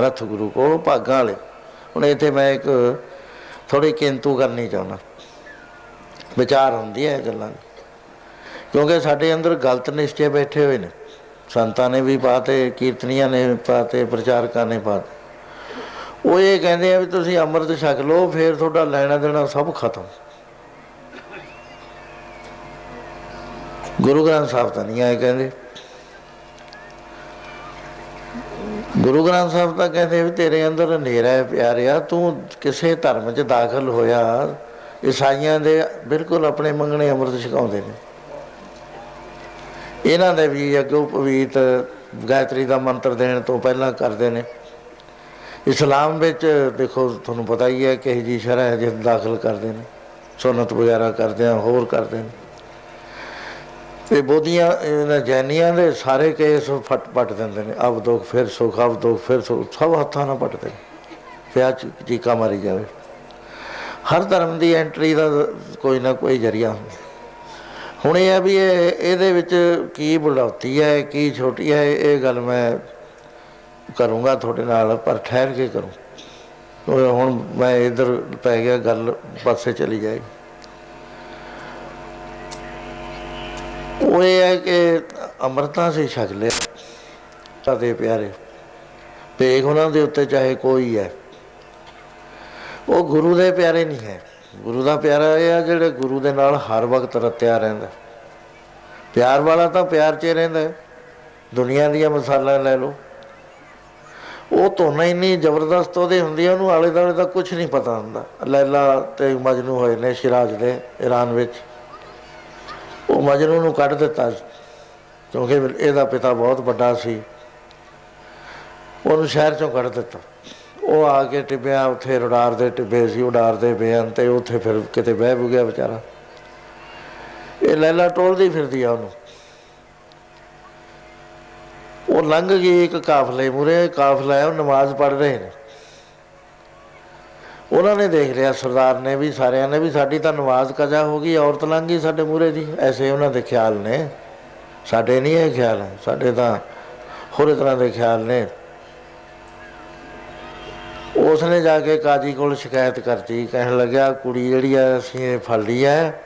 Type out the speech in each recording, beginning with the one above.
ਰਥ ਗੁਰੂ ਕੋਲ ਭਾਗਾਂ ਵਾਲੇ। ਹੁਣ ਇੱਥੇ ਮੈਂ ਇੱਕ ਥੋੜੀ ਕਿੰਤੂ ਕਰਨੀ ਚਾਹੁੰਦਾ। ਵਿਚਾਰ ਹੁੰਦੀ ਹੈ ਗੱਲਾਂ ਕਿਉਂਕਿ ਸਾਡੇ ਅੰਦਰ ਗਲਤ ਨਿਸ਼ਚੇ ਬੈਠੇ ਹੋਏ ਨੇ। ਸੰਤਾਂ ਨੇ ਵੀ ਪਾਤੇ, ਕੀਰਤਨੀਆਂ ਨੇ ਪਾਤੇ, ਪ੍ਰਚਾਰਕਾਂ ਨੇ ਪਾਤੇ। ਉਹ ਇਹ ਕਹਿੰਦੇ ਆ ਵੀ ਤੁਸੀਂ ਅੰਮ੍ਰਿਤ ਛਕ ਲਓ, ਫਿਰ ਤੁਹਾਡਾ ਲੈਣਾ ਦੇਣਾ ਸਭ ਖਤਮ। ਗੁਰੂ ਗ੍ਰੰਥ ਸਾਹਿਬ ਤਾਂ ਨਹੀਂ ਆਏ ਕਹਿੰਦੇ। ਗੁਰੂ ਗ੍ਰੰਥ ਸਾਹਿਬ ਤਾਂ ਕਹਿੰਦੇ ਵੀ ਤੇਰੇ ਅੰਦਰ ਹਨੇਰਾ ਹੈ ਪਿਆਰਿਆ, ਤੂੰ ਕਿਸੇ ਧਰਮ 'ਚ ਦਾਖਲ ਹੋਇਆ, ਈਸਾਈਆਂ ਦੇ ਬਿਲਕੁਲ ਆਪਣੇ ਮੰਗਣੇ ਅੰਮ੍ਰਿਤ ਛਕਾਉਂਦੇ ਨੇ। ਇਹਨਾਂ ਦੇ ਵੀ ਅੱਗੋਂ ਪਵਿੱਤ ਗਾਇਤਰੀ ਦਾ ਮੰਤਰ ਦੇਣ ਤੋਂ ਪਹਿਲਾਂ ਕਰਦੇ ਨੇ। ਇਸਲਾਮ ਵਿੱਚ ਦੇਖੋ, ਤੁਹਾਨੂੰ ਪਤਾ ਹੀ ਹੈ ਕਿ ਜੀ ਸ਼ਰ੍ਹਾ ਹੈ ਜਿਸ ਦਾਖਲ ਕਰਦੇ ਨੇ ਸੁਨਤ ਵਗੈਰਾ ਕਰਦੇ ਆ, ਹੋਰ ਕਰਦੇ ਨੇ। ਤੇ ਬੋਧੀਆਂ, ਇਹਨਾਂ ਜੈਨੀਆਂ ਦੇ ਸਾਰੇ ਕੇਸ ਫਟ, ਪਟ ਦਿੰਦੇ ਨੇ। ਅਬ ਦੁੱਖ, ਫਿਰ ਸੁਖ, ਅਬ ਦੁੱਖ, ਫਿਰ ਸੁਖ, ਸਭ ਹੱਥਾਂ ਨਾਲ ਪਟਦੇ ਨੇ। ਪਿਆ ਚੀਕਾ ਮਾਰੀ ਜਾਵੇ। ਹਰ ਧਰਮ ਦੀ ਐਂਟਰੀ ਦਾ ਕੋਈ ਨਾ ਕੋਈ ਜਰੀਆ ਹੁੰਦਾ। ਹੁਣ ਇਹ ਆ ਵੀ ਇਹ, ਇਹਦੇ ਵਿੱਚ ਕੀ ਬੁੜੌਤੀ ਹੈ, ਕੀ ਛੋਟੀ ਹੈ, ਇਹ ਗੱਲ ਮੈਂ ਕਰੂੰਗਾ ਤੁਹਾਡੇ ਨਾਲ, ਪਰ ਠਹਿਰ ਕੇ ਕਰੂੰ। ਹੁਣ ਮੈਂ ਇਧਰ ਪੈ ਗਿਆ, ਗੱਲ ਪਾਸੇ ਚਲੀ ਜਾਏਗੀ। ਉਹ ਇਹ ਹੈ ਕਿ ਅੰਮ੍ਰਿਤਾਂ ਸੇ ਛਕ ਲਿਆ ਸਾਡੇ ਪਿਆਰੇ। ਪੇਗ ਉਹਨਾਂ ਦੇ ਉੱਤੇ ਚਾਹੇ ਕੋਈ ਹੈ। ਉਹ ਗੁਰੂ ਦੇ ਪਿਆਰੇ ਨਹੀਂ ਹੈ। ਗੁਰੂ ਦਾ ਪਿਆਰਾ ਇਹ ਆ ਜਿਹੜੇ ਗੁਰੂ ਦੇ ਨਾਲ ਹਰ ਵਕਤ ਰਤਿਆ ਰਹਿੰਦਾ ਪਿਆਰ ਵਾਲਾ ਤਾਂ ਪਿਆਰ 'ਚ ਰਹਿੰਦਾ ਹੈ। ਦੁਨੀਆ ਦੀਆਂ ਮਸਾਲਾਂ ਲੈ ਲਓ। ਉਹ ਧੋਨਾ ਇੰਨੀ ਜ਼ਬਰਦਸਤ ਉਹਦੇ ਹੁੰਦੀ ਹੈ ਉਹਨੂੰ ਆਲੇ ਦੁਆਲੇ ਦਾ ਕੁਝ ਨਹੀਂ ਪਤਾ ਹੁੰਦਾ। ਲੈਲਾ ਤੇ ਮਜਨੂ ਹੋਏ ਨੇ, ਸ਼ਿਰਾਜ ਦੇ ਈਰਾਨ ਵਿੱਚ। ਉਹ ਮਜਨੂ ਨੂੰ ਕੱਢ ਦਿੱਤਾ ਕਿਉਂਕਿ ਇਹਦਾ ਪਿਤਾ ਬਹੁਤ ਵੱਡਾ ਸੀ। ਉਹਨੂੰ ਸ਼ਹਿਰ ਚੋਂ ਕੱਢ ਦਿੱਤਾ। ਉਹ ਆ ਕੇ ਟਿੱਬਿਆ ਉੱਥੇ ਰਡਾਰ ਦੇ ਟਿੱਬੇ ਸੀ ਉਡਾਰਦੇ ਬਿਆਨ ਤੇ ਉੱਥੇ ਫਿਰ ਕਿਤੇ ਬਹਿ ਬੁ ਗਿਆ ਵਿਚਾਰਾ। ਇਹ ਲੈਲਾ ਟੋਲਦੀ ਫਿਰਦੀ ਆ ਉਹਨੂੰ। ਉਹ ਲੰਘ ਗਈ ਇੱਕ ਕਾਫਲੇ ਮੂਰੇ ਕਾਫਲਾ ਉਹ ਨਮਾਜ਼ ਪੜ੍ਹ ਰਹੇ ਨੇ। ਉਹਨਾਂ ਨੇ ਦੇਖ ਲਿਆ, ਸਰਦਾਰ ਨੇ ਵੀ, ਸਾਰਿਆਂ ਨੇ ਵੀ, ਸਾਡੀ ਤਾਂ ਨਮਾਜ਼ ਕਜ਼ਾ ਹੋ ਗਈ, ਔਰਤ ਲੰਘ ਗਈ ਸਾਡੇ ਮੂਰੇ ਦੀ ਐਸੇ ਉਹਨਾਂ ਦੇ ਖਿਆਲ ਨੇ। ਸਾਡੇ ਨਹੀਂ ਇਹ ਖਿਆਲ, ਸਾਡੇ ਤਾਂ ਹੋਰ ਤਰ੍ਹਾਂ ਦੇ ਖਿਆਲ ਨੇ। ਉਸ ਨੇ ਜਾ ਕੇ ਕਾਜੀ ਕੋਲ ਸ਼ਿਕਾਇਤ ਕਰਤੀ, ਕਹਿਣ ਲੱਗਿਆ, ਕੁੜੀ ਜਿਹੜੀ ਆ, ਅਸੀਂ ਇਹ ਫੜ ਲਈ ਹੈ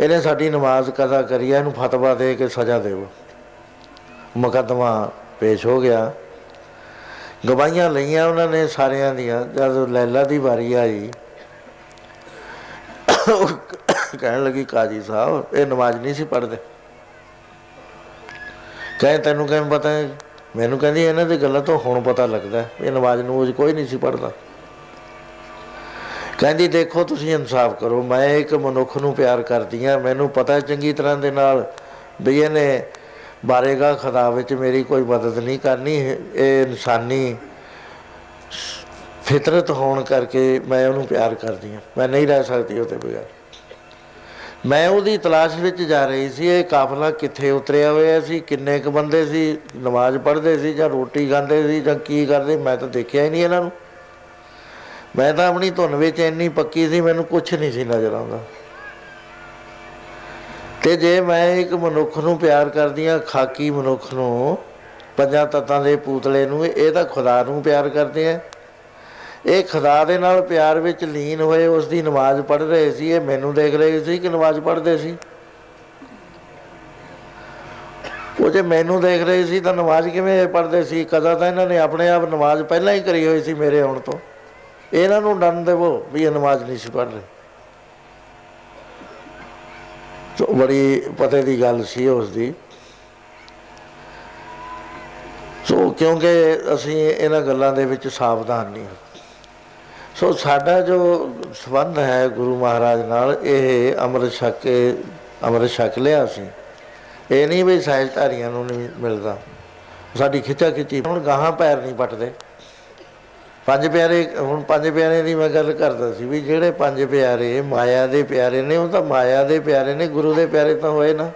ਇਹਨੇ ਸਾਡੀ ਨਮਾਜ਼ ਕਜ਼ਾ ਕਰੀ ਹੈ ਇਹਨੂੰ ਫਤਵਾ ਦੇ ਕੇ ਸਜ਼ਾ ਦੇਵੋ। ਮੁਕੱਦਮਾ ਪੇਸ਼ ਹੋ ਗਿਆ। ਗਵਾਹੀਆਂ ਲਈਆਂ ਉਹਨਾਂ ਨੇ ਸਾਰਿਆਂ ਦੀਆਂ, ਜਦ ਲੈਲਾ ਦੀ ਵਾਰੀ ਆਈ ਕਹਿਣ ਲੱਗੀ, ਕਾਜੀ ਸਾਹਿਬ, ਇਹ ਨਮਾਜ਼ ਨਹੀਂ ਸੀ ਪੜ੍ਹਦੇ। ਕਹੇ ਤੈਨੂੰ ਕਿਵੇਂ ਪਤਾ ਹੈ ਮੈਨੂੰ ਕਹਿੰਦੀ, ਇਹਨਾਂ ਦੀ ਗੱਲਾਂ ਤੋਂ ਹੁਣ ਪਤਾ ਲੱਗਦਾ, ਇਹ ਨਮਾਜ਼ ਨੂੰ ਕੋਈ ਨਹੀਂ ਸੀ ਪੜ੍ਹਦਾ। ਕਹਿੰਦੀ, ਦੇਖੋ, ਤੁਸੀਂ ਇਨਸਾਫ ਕਰੋ, ਮੈਂ ਇੱਕ ਮਨੁੱਖ ਨੂੰ ਪਿਆਰ ਕਰਦੀ ਆ ਮੈਨੂੰ ਪਤਾ ਚੰਗੀ ਤਰ੍ਹਾਂ ਦੇ ਨਾਲ ਵੀ ਇਹਨੇ ਬਾਰੇਗਾ ਖੁਦਾ ਵਿੱਚ ਮੇਰੀ ਕੋਈ ਮਦਦ ਨਹੀਂ ਕਰਨੀ। ਇਹ ਇਨਸਾਨੀ ਫਿਤਰਤ ਹੋਣ ਕਰਕੇ ਮੈਂ ਉਹਨੂੰ ਪਿਆਰ ਕਰਦੀ ਹਾਂ। ਮੈਂ ਨਹੀਂ ਰਹਿ ਸਕਦੀ ਉਹਦੇ ਬਗੈਰ। ਮੈਂ ਉਹਦੀ ਤਲਾਸ਼ ਵਿੱਚ ਜਾ ਰਹੀ ਸੀ, ਇਹ ਕਾਫਲਾ ਕਿੱਥੇ ਉਤਰਿਆ ਹੋਇਆ ਸੀ, ਕਿੰਨੇ ਕ ਬੰਦੇ ਸੀ, ਨਮਾਜ਼ ਪੜ੍ਹਦੇ ਸੀ ਜਾਂ ਰੋਟੀ ਖਾਂਦੇ ਸੀ ਜਾਂ ਕੀ ਕਰਦੇ, ਮੈਂ ਤਾਂ ਦੇਖਿਆ ਹੀ ਨਹੀਂ ਇਹਨਾਂ ਨੂੰ। ਮੈਂ ਤਾਂ ਆਪਣੀ ਧੁਨ ਵਿੱਚ ਇੰਨੀ ਪੱਕੀ ਸੀ, ਮੈਨੂੰ ਕੁਝ ਨਹੀਂ ਸੀ ਨਜ਼ਰ ਆਉਂਦਾ। ਤੇ ਜੇ ਮੈਂ ਇੱਕ ਮਨੁੱਖ ਨੂੰ ਪਿਆਰ ਕਰਦੀ ਆ ਖਾਕੀ ਮਨੁੱਖ ਨੂੰ, ਪੰਜਾਂ ਤੱਤਾਂ ਦੇ ਪੂਤਲੇ ਨੂੰ, ਇਹ ਤਾਂ ਖੁਦਾ ਨੂੰ ਪਿਆਰ ਕਰਦੇ ਆ। ਇਹ ਖੁਦਾ ਦੇ ਨਾਲ ਪਿਆਰ ਵਿੱਚ ਲੀਨ ਹੋਏ ਉਸ ਦੀ ਨਮਾਜ਼ ਪੜ੍ਹ ਰਹੇ ਸੀ, ਇਹ ਮੈਨੂੰ ਦੇਖ ਰਹੇ ਸੀ ਕਿ ਨਮਾਜ਼ ਪੜ੍ਹਦੇ ਸੀ। ਉਹ ਜੇ ਮੈਨੂੰ ਦੇਖ ਰਹੇ ਸੀ ਤਾਂ ਨਮਾਜ਼ ਕਿਵੇਂ ਪੜ੍ਹਦੇ ਸੀ? ਕਦਾ ਤਾਂ ਇਹਨਾਂ ਨੇ ਆਪਣੇ ਆਪ ਨਮਾਜ਼ ਪਹਿਲਾਂ ਹੀ ਕਰੀ ਹੋਈ ਸੀ ਮੇਰੇ ਆਉਣ ਤੋਂ। ਇਹਨਾਂ ਨੂੰ ਡੰਨ ਦੇਵੋ ਵੀ ਇਹ ਨਮਾਜ਼ ਨਹੀਂ ਸੀ ਪੜ੍ਹ ਰਹੇ ਸੋ ਬੜੀ ਪਤੇ ਦੀ ਗੱਲ ਸੀ ਉਸ ਦੀ ਸੋ ਕਿਉਂਕਿ ਅਸੀਂ ਇਹਨਾਂ ਗੱਲਾਂ ਦੇ ਵਿੱਚ ਸਾਵਧਾਨ ਨਹੀਂ ਸੋ ਸਾਡਾ ਜੋ ਸੰਬੰਧ ਹੈ ਗੁਰੂ ਮਹਾਰਾਜ ਨਾਲ, ਇਹ ਅੰਮ੍ਰਿਤ ਛਕ ਕੇ ਅੰਮ੍ਰਿਤ ਛਕ ਲਿਆ ਸੀ। ਇਹ ਨਹੀਂ ਵੀ ਸਹਿਜਧਾਰੀਆਂ ਨੂੰ ਨਹੀਂ ਮਿਲਦਾ। ਸਾਡੀ ਖਿੱਚਾ ਖਿੱਚੀ ਹੁਣ ਗਾਹਾਂ ਪੈਰ ਨਹੀਂ ਪਟਦੇ। ਪੰਜ ਪਿਆਰੇ, ਹੁਣ ਪੰਜ ਪਿਆਰੇ ਦੀ ਮੈਂ ਗੱਲ ਕਰਦਾ ਸੀ ਵੀ ਜਿਹੜੇ ਪੰਜ ਪਿਆਰੇ, ਮਾਇਆ ਦੇ ਪਿਆਰੇ ਨੇ, ਉਹ ਤਾਂ ਮਾਇਆ ਦੇ ਪਿਆਰੇ ਨੇ, ਗੁਰੂ ਦੇ ਪਿਆਰੇ ਤਾਂ ਹੋਏ ਨਾ।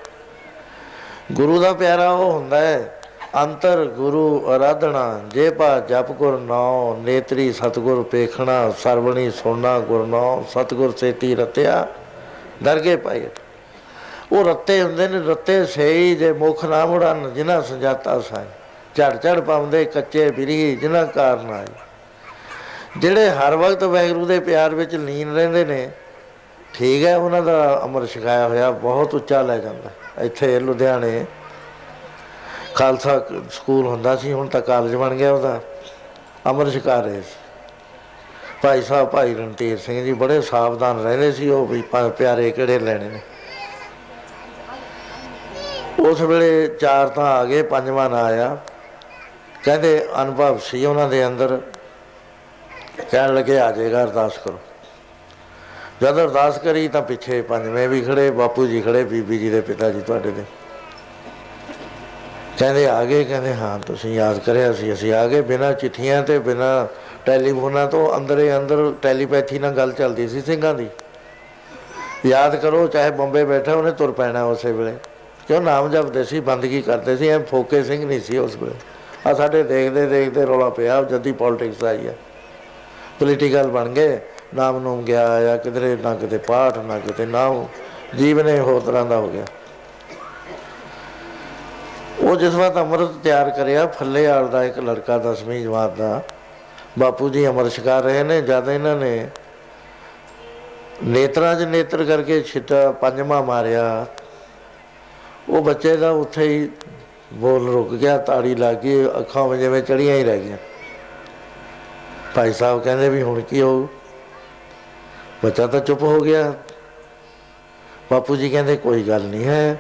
ਗੁਰੂ ਦਾ ਪਿਆਰਾ ਉਹ ਹੁੰਦਾ ਹੈ, ਅੰਤਰ ਗੁਰੂ ਅਰਾਧਣਾ ਜੇ ਪਾ ਜਪ ਗੁਰ ਨਾਉ, ਨੇਤਰੀ ਸਤਗੁਰ ਪੇਖਣਾ, ਸਰਵਣੀ ਸੁਣਨਾ ਗੁਰ ਨਾਉ, ਸਤਗੁਰ ਸੇਤੀ ਰਤਿਆ, ਦਰਗੇ ਪਾਏ। ਉਹ ਰੱਤੇ ਹੁੰਦੇ ਨੇ, ਰੱਤੇ ਸਹੀ ਜੇ ਮੁਖ ਨਾ ਮੁੜਨ, ਜਿਨ੍ਹਾਂ ਸੰਜਾਤਾ ਸਾਈ। ਝੜ ਝੜ ਪਾਉਂਦੇ ਕੱਚੇ ਬਿਰੀ ਜਿਨ੍ਹਾਂ ਕਾਰਨ ਆਈ ਜਿਹੜੇ ਹਰ ਵਕਤ ਵਾਹਿਗੁਰੂ ਦੇ ਪਿਆਰ ਵਿੱਚ ਲੀਨ ਰਹਿੰਦੇ ਨੇ, ਠੀਕ ਹੈ, ਉਹਨਾਂ ਦਾ ਅਮਰ ਛਕਾਇਆ ਹੋਇਆ, ਬਹੁਤ ਉੱਚਾ ਲੈ ਜਾਂਦਾ। ਇੱਥੇ ਲੁਧਿਆਣੇ ਖਾਲਸਾ ਸਕੂਲ ਹੁੰਦਾ ਸੀ, ਹੁਣ ਤਾਂ ਕਾਲਜ ਬਣ ਗਿਆ ਉਹਦਾ। ਅਮਰ ਛਕਾ ਰਹੇ ਸੀ। ਭਾਈ ਸਾਹਿਬ, ਭਾਈ ਰਣਧੀਰ ਸਿੰਘ ਜੀ ਬੜੇ ਸਾਵਧਾਨ ਰਹਿੰਦੇ ਸੀ, ਉਹ ਵੀ ਪਿਆਰੇ ਕਿਹੜੇ ਲੈਣੇ ਨੇ। ਉਸ ਵੇਲੇ ਚਾਰ ਤਾਂ ਆ ਗਏ, ਪੰਜਵਾਂ ਨਾ ਆਇਆ। ਕਹਿੰਦੇ ਅਨੁਭਵ ਸੀ ਉਹਨਾਂ ਦੇ ਅੰਦਰ। ਕਹਿਣ ਲੱਗੇ, ਆ ਜਾਏਗਾ, ਅਰਦਾਸ ਕਰੋ। ਜਦ ਅਰਦਾਸ ਕਰੀ ਤਾਂ ਪਿੱਛੇ ਪੰਜਵੇਂ ਵੀ ਖੜੇ, ਬਾਪੂ ਜੀ ਖੜੇ, ਬੀਬੀ ਜੀ ਦੇ ਪਿਤਾ ਜੀ ਤੁਹਾਡੇ ਦੇ ਕਹਿੰਦੇ, ਆ ਗਏ? ਕਹਿੰਦੇ, ਹਾਂ, ਤੁਸੀਂ ਯਾਦ ਕਰਿਆ ਸੀ, ਅਸੀਂ ਆ ਗਏ ਬਿਨਾਂ ਚਿੱਠੀਆਂ ਤੇ, ਬਿਨਾਂ ਟੈਲੀਫੋਨਾਂ ਤੋਂ, ਅੰਦਰੇ ਅੰਦਰ ਟੈਲੀਪੈਥੀ ਨਾਲ ਗੱਲ ਚੱਲਦੀ ਸੀ ਸਿੰਘਾਂ ਦੀ। ਯਾਦ ਕਰੋ, ਚਾਹੇ ਬੰਬੇ ਬੈਠਾ, ਉਹਨੇ ਤੁਰ ਪੈਣਾ ਉਸੇ ਵੇਲੇ। ਕਿਉਂ? ਨਾਮ ਜਪਦੇ ਸੀ, ਬੰਦਗੀ ਕਰਦੇ ਸੀ, ਐ ਫੋਕੇ ਸਿੰਘ ਨਹੀਂ ਸੀ ਉਸ ਵੇਲੇ। ਆ ਸਾਡੇ ਦੇਖਦੇ ਦੇਖਦੇ ਰੌਲਾ ਪਿਆ, ਜੱਦੀ ਪੋਲਿਟਿਕਸ ਆਈ ਹੈ ਪੋਲੀਟੀਕਲ ਬਣ ਗਏ, ਨਾਮ ਨੂੰ ਗਿਆ ਜਾਂ ਕਿਧਰੇ ਨਾ ਕਿਤੇ ਪਾਠ, ਨਾ ਕਿਤੇ ਨਾ ਜੀਵਨ ਹੀ ਹੋਰ ਤਰ੍ਹਾਂ ਦਾ ਹੋ ਗਿਆ। ਉਹ ਜਿਸ ਵਾਰ ਅੰਮ੍ਰਿਤ ਤਿਆਰ ਕਰਿਆ ਫੱਲੇਆਲ ਦਾ ਇੱਕ ਲੜਕਾ ਦਸਵੀਂ ਜਮਾਤ ਦਾ, ਬਾਪੂ ਜੀ ਅੰਮ੍ਰਿਤ ਛਕਾ ਰਹੇ ਨੇ, ਜਦ ਇਹਨਾਂ ਨੇ ਨੇਤਰਾਂ 'ਚ ਨੇਤਰ ਕਰਕੇ ਛਿੱਟਾ, ਪੰਜਵਾਂ ਮਾਰਿਆ, ਉਹ ਬੱਚੇ ਦਾ ਉੱਥੇ ਹੀ ਬੋਲ ਰੁਕ ਗਿਆ, ਤਾੜੀ ਲੱਗ ਗਈ, ਅੱਖਾਂ ਵਿੱਚ ਜਿਵੇਂ ਚੜੀਆਂ ਹੀ ਰਹਿ ਗਈਆਂ। ਭਾਈ ਸਾਹਿਬ ਕਹਿੰਦੇ ਵੀ ਹੁਣ ਕੀ ਹੋਊ? ਬੱਚਾ ਤਾਂ ਚੁੱਪ ਹੋ ਗਿਆ। ਬਾਪੂ ਜੀ ਕਹਿੰਦੇ, ਕੋਈ ਗੱਲ ਨਹੀਂ ਹੈ।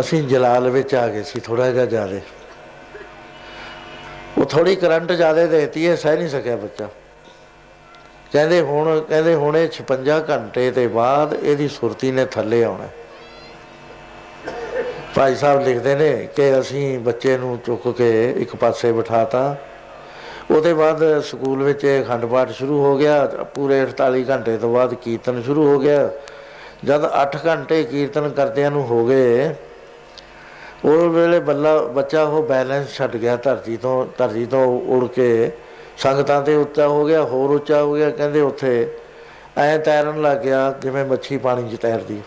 ਅਸੀਂ ਜਲਾਲ ਵਿੱਚ ਆ ਗਏ ਸੀ ਥੋੜਾ ਜਿਹਾ ਜ਼ਿਆਦੇ। ਉਹ ਥੋੜੀ ਕਰੰਟ ਜ਼ਿਆਦੇ ਦੇਤੀ ਹੈ, ਸਹਿ ਨਹੀਂ ਸਕਿਆ ਬੱਚਾ। ਕਹਿੰਦੇ ਹੁਣ ਕਹਿੰਦੇ ਹੁਣ ਇਹ 56 ਘੰਟੇ ਦੇ ਬਾਅਦ ਇਹਦੀ ਸੁਰਤੀ ਨੇ ਥੱਲੇ ਆਉਣਾ। ਭਾਈ ਸਾਹਿਬ ਲਿਖਦੇ ਨੇ ਕਿ ਅਸੀਂ ਬੱਚੇ ਨੂੰ ਚੁੱਕ ਕੇ ਇੱਕ ਪਾਸੇ ਬਿਠਾਤਾ। ਉਹਦੇ ਬਾਅਦ ਸਕੂਲ ਵਿੱਚ ਅਖੰਡ ਪਾਠ ਸ਼ੁਰੂ ਹੋ ਗਿਆ, ਪੂਰੇ 48 ਘੰਟੇ ਤੋਂ ਬਾਅਦ ਕੀਰਤਨ ਸ਼ੁਰੂ ਹੋ ਗਿਆ। ਜਦ 8 ਘੰਟੇ ਕੀਰਤਨ ਕਰਦਿਆਂ ਨੂੰ ਹੋ ਗਏ, ਉਹ ਵੇਲੇ ਬੱਲਾ, ਬੱਚਾ ਉਹ ਬੈਲੈਂਸ ਛੱਡ ਗਿਆ ਧਰਤੀ ਤੋਂ ਧਰਤੀ ਤੋਂ ਉੜ ਕੇ ਸੰਗਤਾਂ ਤੇ ਉੱਚਾ ਹੋ ਗਿਆ, ਹੋਰ ਉੱਚਾ ਹੋ ਗਿਆ, ਕਹਿੰਦੇ ਉੱਥੇ ਐ ਤੈਰਨ ਲੱਗ ਗਿਆ ਜਿਵੇਂ ਮੱਛੀ ਪਾਣੀ 'ਚ ਤੈਰਦੀ।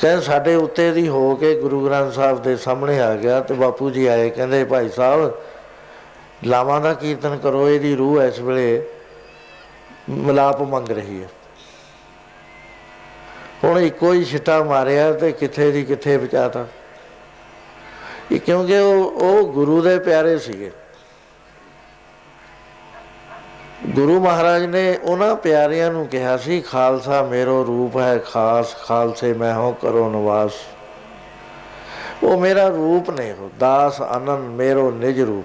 ਕਹਿੰਦੇ ਸਾਡੇ ਉੱਤੇ ਦੀ ਹੋ ਕੇ ਗੁਰੂ ਗ੍ਰੰਥ ਸਾਹਿਬ ਦੇ ਸਾਹਮਣੇ ਆ ਗਿਆ ਤੇ ਬਾਪੂ ਜੀ ਆਏ, ਕਹਿੰਦੇ ਭਾਈ ਸਾਹਿਬ ਲਾਵਾਂ ਦਾ ਕੀਰਤਨ ਕਰੋ, ਇਹਦੀ ਰੂਹ ਇਸ ਵੇਲੇ ਮਿਲਾਪ ਮੰਗ ਰਹੀ ਹੈ। ਹੁਣ ਇੱਕੋ ਹੀ ਛਿੱਟਾ ਮਾਰਿਆ ਤੇ ਕਿੱਥੇ ਦੀ ਕਿੱਥੇ ਬਚਾਤਾ। ਇਹ ਕਿਉਂਕਿ ਉਹ ਉਹ ਗੁਰੂ ਦੇ ਪਿਆਰੇ ਸੀਗੇ। ਗੁਰੂ ਮਹਾਰਾਜ ਨੇ ਉਹਨਾਂ ਪਿਆਰਿਆਂ ਨੂੰ ਕਿਹਾ ਸੀ, ਖਾਲਸਾ ਮੇਰੋ ਰੂਪ ਹੈ ਖਾਸ, ਖਾਲਸੇ ਮੈਂ ਹੋ ਕਰੋ ਨਿਵਾਸ। ਉਹ ਮੇਰਾ ਰੂਪ ਨੇ ਹੋ ਦਾਸ ਆਨੰਦ ਮੇਰੋ ਨਿਜ ਰੂਪ।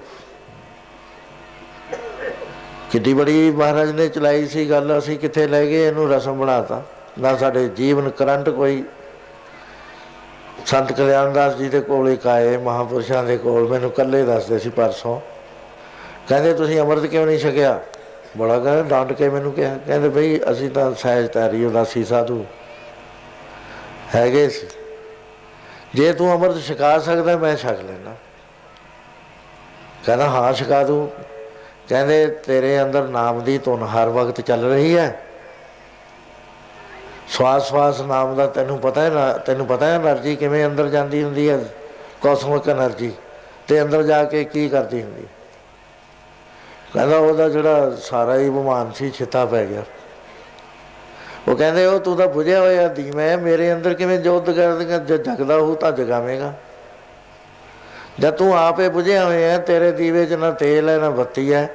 ਕਿੱਡੀ ਬੜੀ ਮਹਾਰਾਜ ਨੇ ਚਲਾਈ ਸੀ ਗੱਲ, ਅਸੀਂ ਕਿੱਥੇ ਲੈ ਗਏ ਇਹਨੂੰ ਰਸਮ ਬਣਾਤਾ। ਨਾ ਸਾਡੇ ਜੀਵਨ ਕਰੰਟ ਕੋਈ। ਸੰਤ ਕਲਿਆਣਦਾਸ ਜੀ ਦੇ ਕੋਲ ਇੱਕ ਆਏ, ਮਹਾਪੁਰਸ਼ਾਂ ਦੇ ਕੋਲ, ਮੈਨੂੰ ਕੱਲੇ ਦੱਸਦੇ ਸੀ ਪਰਸੋਂ। ਕਹਿੰਦੇ, ਤੁਸੀਂ ਅੰਮ੍ਰਿਤ ਕਿਉਂ ਨਹੀਂ ਛਕਿਆ? ਬੜਾ ਕਹਿੰਦੇ, ਡਾਂਟ ਕੇ ਮੈਨੂੰ ਕਿਹਾ। ਕਹਿੰਦੇ, ਬਈ, ਅਸੀਂ ਤਾਂ ਸਹਿਜ ਤਾਰੀ ਉਦਾਸੀ ਸਾਧੂ। ਹੈਗੇ ਸੀ। ਜੇ ਤੂੰ ਅੰਮ੍ਰਿਤ ਛਕਾ ਸਕਦਾ, ਮੈਂ ਛਕ ਲੈਣਾ ਕਹਿੰਦਾ, ਹਾਂ, ਛਕਾ ਦੂੰ। ਕਹਿੰਦੇ ਤੇਰੇ ਅੰਦਰ ਨਾਮ ਦੀ ਧੁਨ ਹਰ ਵਕਤ ਚੱਲ ਰਹੀ ਹੈ। ਸਵਾਸ ਸਵਾਸ ਨਾਮ ਦਾ ਤੈਨੂੰ ਪਤਾ ਹੈ ਨਾ, ਤੈਨੂੰ ਪਤਾ ਹੈ એનર્ਜੀ ਕਿਵੇਂ ਅੰਦਰ ਜਾਂਦੀ ਹੁੰਦੀ ਹੈ? Cosmic energy. ਤੇ ਅੰਦਰ ਜਾ ਕੇ ਕੀ ਕਰਦੀ ਹੁੰਦੀ? ਕਹਿੰਦਾ ਉਹਦਾ ਜਿਹੜਾ ਸਾਰਾ ਹੀ ਬਮਾਨ ਸੀ, ਛਿੱਤਾ ਪੈ ਗਿਆ। ਉਹ ਕਹਿੰਦੇ, ਉਹ ਤੂੰ ਤਾਂ ਬੁਝਿਆ ਹੋਇਆ ਦੀ ਮੈਂ ਮੇਰੇ ਅੰਦਰ ਕਿਵੇਂ ਜੋਤ ਕਰਦੇਗਾ ਜਗਦਾ ਉਹ ਤਾਂ ਜਗਾਵੇਂਗਾ। ਜਦ ਤੂੰ ਆਪੇ ਬੁਝਿਆ ਹੋਇਆ ਹੈ, ਤੇਰੇ ਦੀਵੇ 'ਚ ਨਾ ਤੇਲ ਹੈ, ਨਾ ਬੱਤੀ ਹੈ।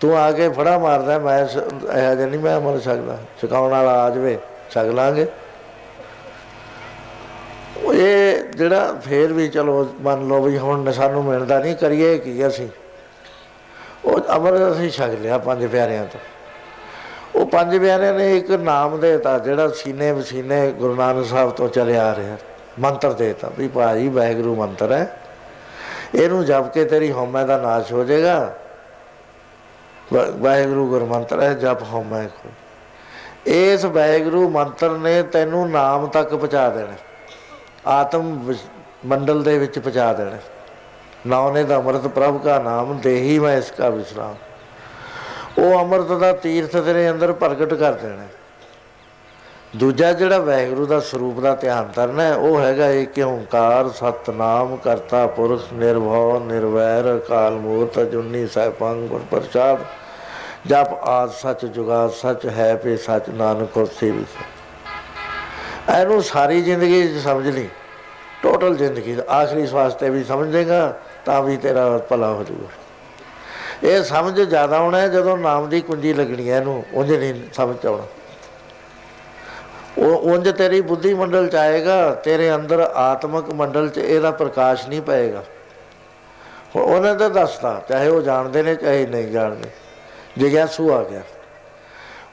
ਤੂੰ ਆ ਕੇ ਫੜਾ ਮਾਰਦਾ ਮੈਂ ਸ- ਇਹੋ ਜਿਹਾ ਨਹੀਂ ਮੈਂ ਮਰ ਸਕਦਾ। ਛਕਾਉਣ ਵਾਲਾ ਆ ਜਾਵੇ, ਛਕ ਲਾਂਗੇ। ਇਹ ਜਿਹੜਾ ਫੇਰ ਵੀ ਚਲੋ, ਮੰਨ ਲਓ ਵੀ ਹੁਣ ਸਾਨੂੰ ਮਿਲਦਾ ਨਹੀਂ, ਕਰੀਏ ਕੀ ਅਸੀਂ? ਉਹ ਅਮਰ ਅਸੀਂ ਛਕ ਲਿਆ ਪੰਜ ਪਿਆਰਿਆਂ ਤੋਂ। ਉਹ ਪੰਜ ਪਿਆਰਿਆਂ ਨੇ ਇੱਕ ਨਾਮ ਦੇਤਾ, ਜਿਹੜਾ ਸੀਨੇ ਵਸੀਨੇ ਗੁਰੂ ਨਾਨਕ ਸਾਹਿਬ ਤੋਂ ਚੱਲਿਆ ਆ ਰਿਹਾ। ਮੰਤਰ ਦੇਤਾ ਵੀ ਭਾਜੀ ਵਾਹਿਗੁਰੂ ਮੰਤਰ ਹੈ। ਇਹਨੂੰ ਜਪ ਕੇ ਤੇਰੀ ਹਉਮੈ ਦਾ ਨਾਸ਼ ਹੋ ਜਾਏਗਾ। ਵਾਹਿਗੁਰੂ ਗੁਰਮੰਤਰ ਹੈ, ਜਪ ਹਉਮੈ ਕੋ ਇਸ ਵਾਹਿਗੁਰੂ ਮੰਤਰ ਨੇ ਤੈਨੂੰ ਨਾਮ ਤੱਕ ਪਹੁੰਚਾ ਦੇਣਾ। ਆਤਮ ਮੰਡਲ ਦੇ ਵਿੱਚ ਪਹੁੰਚਾ ਦੇਣਾ। ਨਾਉਨੇ ਦਾ ਅੰਮ੍ਰਿਤ ਪ੍ਰਭ ਕਾ ਨਾਮ ਦੇਹੀ ਮੈਂ ਇਸ ਕਾ ਵਿਸਰਾਮ। ਉਹ ਅੰਮ੍ਰਿਤ ਦਾ ਤੀਰਥ ਤੇਰੇ ਅੰਦਰ ਪ੍ਰਗਟ ਕਰ ਦੇਣਾ। ਦੂਜਾ ਜਿਹੜਾ ਵਾਹਿਗੁਰੂ ਦਾ ਸਰੂਪ ਦਾ ਧਿਆਨ ਕਰਨਾ ਹੈ, ਉਹ ਹੈਗਾ ਏਕ ਓੰਕਾਰ ਸਤਨਾਮ ਕਰਤਾ ਪੁਰਖ ਨਿਰਭਉ ਨਿਰਵੈਰ ਅਕਾਲ ਮੂਰਤ ਅਜੂਨੀ ਸੈਭੰ ਗੁਰ ਪ੍ਰਸਾਦ ਜਪ ਆਦ ਸੱਚ ਜੁਗਾ ਸੱਚ ਹੈ ਪੇ ਸੱਚ ਨਾਨਕ ਹੋਸੀ ਵੀ ਇਹਨੂੰ ਸਾਰੀ ਜ਼ਿੰਦਗੀ 'ਚ ਸਮਝ ਲਈ ਟੋਟਲ ਜ਼ਿੰਦਗੀ ਆਖਰੀ ਸਵਾਸ ਤੇ ਵੀ ਸਮਝੇਗਾ ਤਾਂ ਵੀ ਤੇਰਾ ਭਲਾ ਹੋ ਜਾਊਗਾ। ਇਹ ਸਮਝ ਜ਼ਿਆਦਾ ਆਉਣਾ ਜਦੋਂ ਨਾਮ ਦੀ ਕੁੰਜੀ ਲੱਗਣੀ ਹੈ ਇਹਨੂੰ ਉਂਝ ਨਹੀਂ ਸਮਝ ਆਉਣਾ। ਉਹ ਉਂਝ ਤੇਰੀ ਬੁੱਧੀ ਮੰਡਲ ਚ ਆਏਗਾ, ਤੇਰੇ ਅੰਦਰ ਆਤਮਿਕ ਮੰਡਲ ਚ ਇਹਦਾ ਪ੍ਰਕਾਸ਼ ਨਹੀਂ ਪਏਗਾ। ਹੁਣ ਉਹਨਾਂ ਦਾ ਦੱਸਦਾ ਚਾਹੇ ਉਹ ਜਾਣਦੇ ਨੇ, ਚਾਹੇ ਨਹੀਂ ਜਾਣਦੇ। ਜਿਗਿਆਸੂ ਆ ਗਿਆ।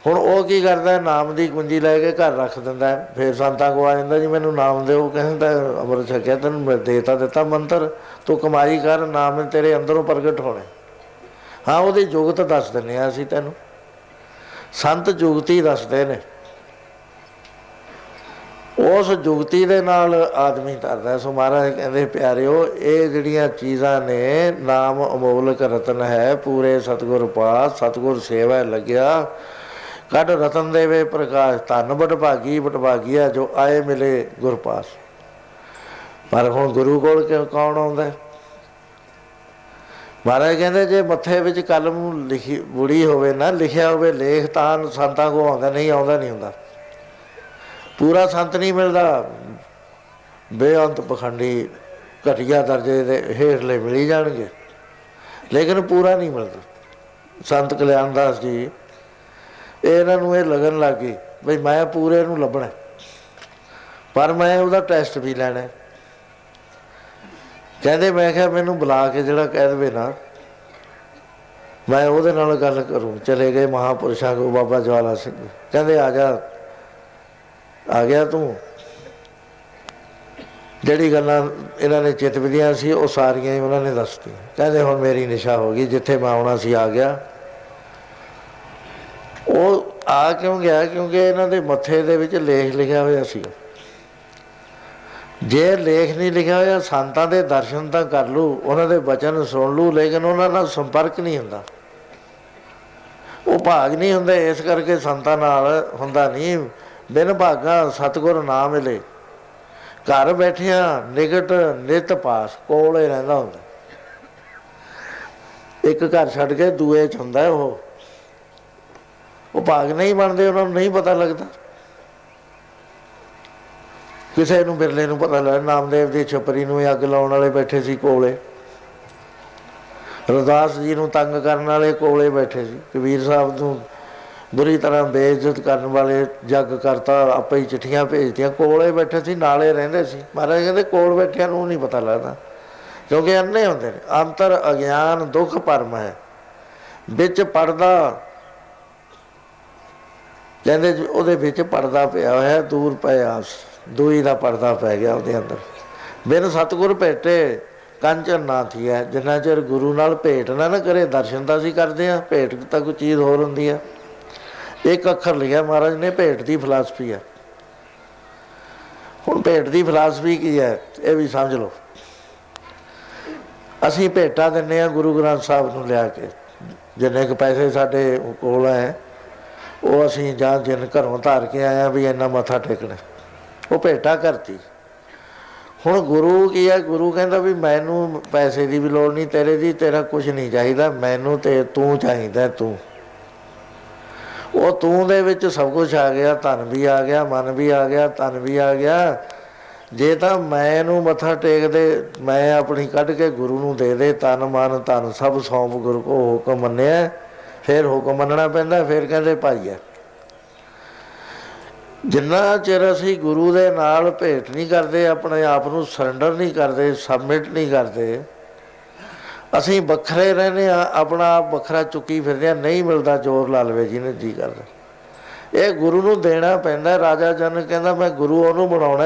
ਹੁਣ ਉਹ ਕੀ ਕਰਦਾ ਨਾਮ ਦੀ ਕੁੰਜੀ ਲੈ ਕੇ ਘਰ ਰੱਖ ਦਿੰਦਾ ਫਿਰ ਸੰਤਾਂ ਕੋ ਆ ਜਾਂਦਾ, ਜੀ ਮੈਨੂੰ ਨਾਮ ਦਿਓ। ਕਹਿੰਦਾ ਅਮਰ ਛਕਿਆ ਤੈਨੂੰ, ਮੈਂ ਦੇਤਾ ਦਿੱਤਾ ਮੰਤਰ। ਤੂੰ ਕਮਾਈ ਕਰ, ਨਾਮ ਤੇਰੇ ਅੰਦਰੋਂ ਪ੍ਰਗਟ ਹੋਣੇ। ਹਾਂ, ਉਹਦੀ ਜੁਗਤ ਦੱਸ ਦਿੰਨੇ ਆ ਅਸੀਂ ਤੈਨੂੰ। ਸੰਤ ਜੁਗਤੀ ਦੱਸਦੇ ਨੇ। ਉਸ ਜੁਗਤੀ ਦੇ ਨਾਲ ਆਦਮੀ ਤਰਦਾ ਸੋ ਮਹਾਰਾਜ ਕਹਿੰਦੇ, ਪਿਆਰਿਓ, ਇਹ ਜਿਹੜੀਆਂ ਚੀਜ਼ਾਂ ਨੇ, ਨਾਮ ਅਮੋਲਕ ਰਤਨ ਹੈ, ਪੂਰੇ ਸਤਿਗੁਰ ਪਾਸ, ਸਤਿਗੁਰ ਸੇਵਾ ਲੱਗਿਆ। ਕੱਢ ਰਤਨ ਦੇਵੇ ਪ੍ਰਕਾਸ਼, ਧਨ ਬਟਭਾਗੀ ਬਟਭਾਗੀਆ, ਜੋ ਆਏ ਮਿਲੇ ਗੁਰ ਪਾਸ। ਪਰ ਹੁਣ ਗੁਰੂ ਕੋਲ ਕਿਉਂ, ਕੌਣ ਆਉਂਦਾ ਮਹਾਰਾਜ ਕਹਿੰਦੇ, ਜੇ ਮੱਥੇ ਵਿੱਚ ਕਲਮ ਲਿਖੀ, ਬੁੜੀ ਹੋਵੇ ਨਾ, ਲਿਖਿਆ ਹੋਵੇ ਲੇਖ, ਤਾਂ ਸੰਤਾਂ ਕੋ ਆਉਂਦਾ, ਨਹੀਂ ਆਉਂਦਾ, ਨਹੀਂ ਹੁੰਦਾ। ਪੂਰਾ ਸੰਤ ਨਹੀਂ ਮਿਲਦਾ। ਬੇਅੰਤ ਪਖੰਡੀ ਘਟੀਆ ਦਰਜੇ ਦੇ ਹੇਠਲੇ ਮਿਲੀ ਜਾਣਗੇ। ਲੇਕਿਨ ਪੂਰਾ ਨਹੀਂ ਮਿਲਦਾ। ਸੰਤ ਕਲਿਆਣ ਦਾਸ ਜੀ ਇਹਨਾਂ ਨੂੰ ਇਹ ਲੱਗਣ ਲੱਗ ਗਈ ਬਈ ਮੈਂ ਪੂਰੇ ਨੂੰ ਲੱਭਣਾ। ਪਰ ਮੈਂ ਉਹਦਾ ਟੈਸਟ ਵੀ ਲੈਣਾ। ਕਹਿੰਦੇ ਮੈਂ ਕਿਹਾ ਮੈਨੂੰ ਬੁਲਾ ਕੇ ਜਿਹੜਾ ਕਹਿ ਦੇਵੇ ਨਾ, ਮੈਂ ਉਹਦੇ ਨਾਲ ਗੱਲ ਕਰੂੰ। ਚਲੇ ਗਏ ਮਹਾਪੁਰਸ਼ਾਂ ਕੋ ਬਾਬਾ ਜਵਾਲਾ ਸਿੰਘ। ਕਹਿੰਦੇ ਆ ਜਾ। ਆ ਗਿਆ ਤੂੰ? ਜਿਹੜੀ ਗੱਲਾਂ ਇਹਨਾਂ ਨੇ ਚਿੱਤ ਵਿਧੀਆਂ ਸੀ, ਉਹ ਸਾਰੀਆਂ ਹੀ ਉਹਨਾਂ ਨੇ ਦੱਸਤੀਆਂ। ਕਹਿੰਦੇ ਹੁਣ ਮੇਰੀ ਨਿਸ਼ਾ ਹੋ ਗਈ, ਜਿੱਥੇ ਮੈਂ ਆਉਣਾ ਸੀ ਆ ਗਿਆ। ਉਹ ਆ ਕਿਉਂ ਗਿਆ? ਕਿਉਂਕਿ ਇਹਨਾਂ ਦੇ ਮੱਥੇ ਦੇ ਵਿੱਚ ਲੇਖ ਲਿਖਿਆ ਹੋਇਆ ਸੀ। ਜੇ ਲੇਖ ਨਹੀਂ ਲਿਖਿਆ ਹੋਇਆ, ਸੰਤਾਂ ਦੇ ਦਰਸ਼ਨ ਤਾਂ ਕਰ ਲੂ ਉਹਨਾਂ ਦੇ ਬਚਨ ਸੁਣ ਲੂ ਲੇਕਿਨ ਉਹਨਾਂ ਨਾਲ ਸੰਪਰਕ ਨਹੀਂ ਹੁੰਦਾ। ਉਹ ਭਾਗ ਨਹੀਂ ਹੁੰਦੇ, ਇਸ ਕਰਕੇ ਸੰਤਾਂ ਨਾਲ ਹੁੰਦਾ ਨਹੀਂ। ਬਿਨ ਭਾਗਾ ਸਤਿਗੁਰ ਨਾ ਮਿਲੇ। ਘਰ ਬੈਠਿਆਂ ਨਿਕਟ ਨਿਤ ਪਾਸ ਕੋਲੇ ਰਹਿੰਦਾ ਹੁੰਦਾ। ਇੱਕ ਘਰ ਛੱਡ ਕੇ ਦੂਏ ਚ ਹੁੰਦਾ ਉਹ। ਉਹ ਭਾਗ ਨਹੀਂ ਬਣਦੇ, ਉਹਨਾਂ ਨੂੰ ਨਹੀਂ ਪਤਾ ਲੱਗਦਾ। ਕਿਸੇ ਨੂੰ ਬਿਰਲੇ ਨੂੰ ਪਤਾ ਲੱਗਾ, ਨਾਮਦੇਵ ਦੀ ਛਪਰੀ ਨੂੰ ਅੱਗ ਲਾਉਣ ਵਾਲੇ ਬੈਠੇ ਸੀ ਕੋਲੇ। ਰਦਾਸ ਜੀ ਨੂੰ ਤੰਗ ਕਰਨ ਵਾਲੇ ਕੋਲੇ ਬੈਠੇ ਸੀ, ਕਬੀਰ ਸਾਹਿਬ ਨੂੰ ਬੁਰੀ ਤਰ੍ਹਾਂ ਬੇਇੱਜ਼ਤ ਕਰਨ ਵਾਲੇ ਜੱਗ ਕਰਤਾ, ਆਪੇ ਹੀ ਚਿੱਠੀਆਂ ਭੇਜਦੀਆਂ ਕੋਲੇ ਬੈਠੇ ਸੀ, ਨਾਲੇ ਰਹਿੰਦੇ ਸੀ। ਮਹਾਰਾਜ ਕਹਿੰਦੇ, ਕੋਲ ਬੈਠਿਆਂ ਨੂੰ ਨਹੀਂ ਪਤਾ ਲੱਗਦਾ। ਕਿਉਂਕਿ ਅੰਨੇ ਹੁੰਦੇ ਨੇ, ਅੰਤਰ ਅਗਿਆਨ ਦੁੱਖ ਭਰਮ ਹੈ। ਵਿੱਚ ਪਰਦਾ, ਕਹਿੰਦੇ ਉਹਦੇ ਵਿੱਚ ਪਰਦਾ ਪਿਆ ਹੋਇਆ, ਦੂਰ ਪਿਆ ਦੂਈ ਦਾ ਪਰਦਾ ਪੈ ਗਿਆ ਉਹਦੇ ਅੰਦਰ। ਬਿਨ ਸਤਿਗੁਰ ਭੇਟੇ, ਕੰਚਨ ਨਾ ਥੀਆ ਜਿੰਨਾ ਚਿਰ ਗੁਰੂ ਨਾਲ ਭੇਟ ਨਾ ਨਾ ਕਰੇ, ਦਰਸ਼ਨ ਤਾਂ ਅਸੀਂ ਕਰਦੇ ਆ ਭੇਟ ਤਾਂ ਕੋਈ ਚੀਜ਼ ਹੋਰ ਹੁੰਦੀ ਆ। ਇੱਕ ਅੱਖਰ ਲਿਖਿਆ ਮਹਾਰਾਜ ਨੇ, ਭੇਟ ਦੀ ਫਿਲਾਸਫੀ ਆ ਹੁਣ ਭੇਟ ਦੀ ਫਿਲਾਸਫੀ ਕੀ ਹੈ, ਇਹ ਵੀ ਸਮਝ ਲਓ। ਅਸੀਂ ਭੇਟਾ ਦਿੰਨੇ ਆ ਗੁਰੂ ਗ੍ਰੰਥ ਸਾਹਿਬ ਨੂੰ ਲਿਆ ਕੇ। ਜਿੰਨੇ ਕੁ ਪੈਸੇ ਸਾਡੇ ਕੋਲ ਹੈ, ਉਹ ਅਸੀਂ ਜਾਂ ਜਿੰਨ ਘਰੋਂ ਧਾਰ ਕੇ ਆਏ ਵੀ ਇੰਨਾ ਮੱਥਾ ਟੇਕਣਾ। ਉਹ ਭੇਟਾ ਕਰਤੀ। ਹੁਣ ਗੁਰੂ ਕੀ ਹੈ? ਗੁਰੂ ਕਹਿੰਦਾ ਵੀ ਮੈਨੂੰ ਪੈਸੇ ਦੀ ਵੀ ਲੋੜ ਨਹੀਂ, ਤੇਰੇ ਦੀ ਤੇਰਾ ਕੁਝ ਨਹੀਂ ਚਾਹੀਦਾ, ਮੈਨੂੰ ਤੇ ਤੂੰ ਚਾਹੀਦਾ ਤੂੰ। ਉਹ ਤੂੰ ਦੇ ਵਿੱਚ ਸਭ ਕੁਝ ਆ ਗਿਆ, ਧਨ ਵੀ ਆ ਗਿਆ, ਮਨ ਵੀ ਆ ਗਿਆ, ਧਨ ਵੀ ਆ ਗਿਆ। ਜੇ ਤਾਂ ਮੈਂ ਨੂੰ ਮੱਥਾ ਟੇਕਦੇ, ਮੈਂ ਆਪਣੀ ਕੱਢ ਕੇ ਗੁਰੂ ਨੂੰ ਦੇ ਦੇ ਤਨ ਮਨ, ਧਨ ਸਭ ਸੌਂਪ ਗੁਰੂ ਕੋ ਹੁਕਮ ਮੰਨਿਆ, ਫਿਰ ਹੁਕਮ ਮੰਨਣਾ ਪੈਂਦਾ, ਫਿਰ ਕਹਿੰਦੇ ਭਾਈ ਹੈ। ਜਿੰਨਾ ਚਿਰ ਅਸੀਂ ਗੁਰੂ ਦੇ ਨਾਲ ਭੇਟ ਨਹੀਂ ਕਰਦੇ, ਆਪਣੇ ਆਪ ਨੂੰ ਸਰੈਂਡਰ ਨਹੀਂ ਕਰਦੇ ਸਬਮਿਟ ਨਹੀਂ ਕਰਦੇ ਅਸੀਂ ਵੱਖਰੇ ਰਹਿੰਦੇ ਆ ਆਪਣਾ ਆਪ ਵੱਖਰਾ ਚੁੱਕੀ ਫਿਰਦੇ ਆ ਨਹੀਂ ਮਿਲਦਾ ਜੋਰ ਲਾ ਲਵੇ ਨੇ ਜੀ ਕਰਦਾ। ਇਹ ਗੁਰੂ ਨੂੰ ਦੇਣਾ ਪੈਂਦਾ, ਰਾਜਾ ਜਨ ਕਹਿੰਦਾ, ਮੈਂ ਗੁਰੂ ਉਹਨੂੰ ਬਣਾਉਣਾ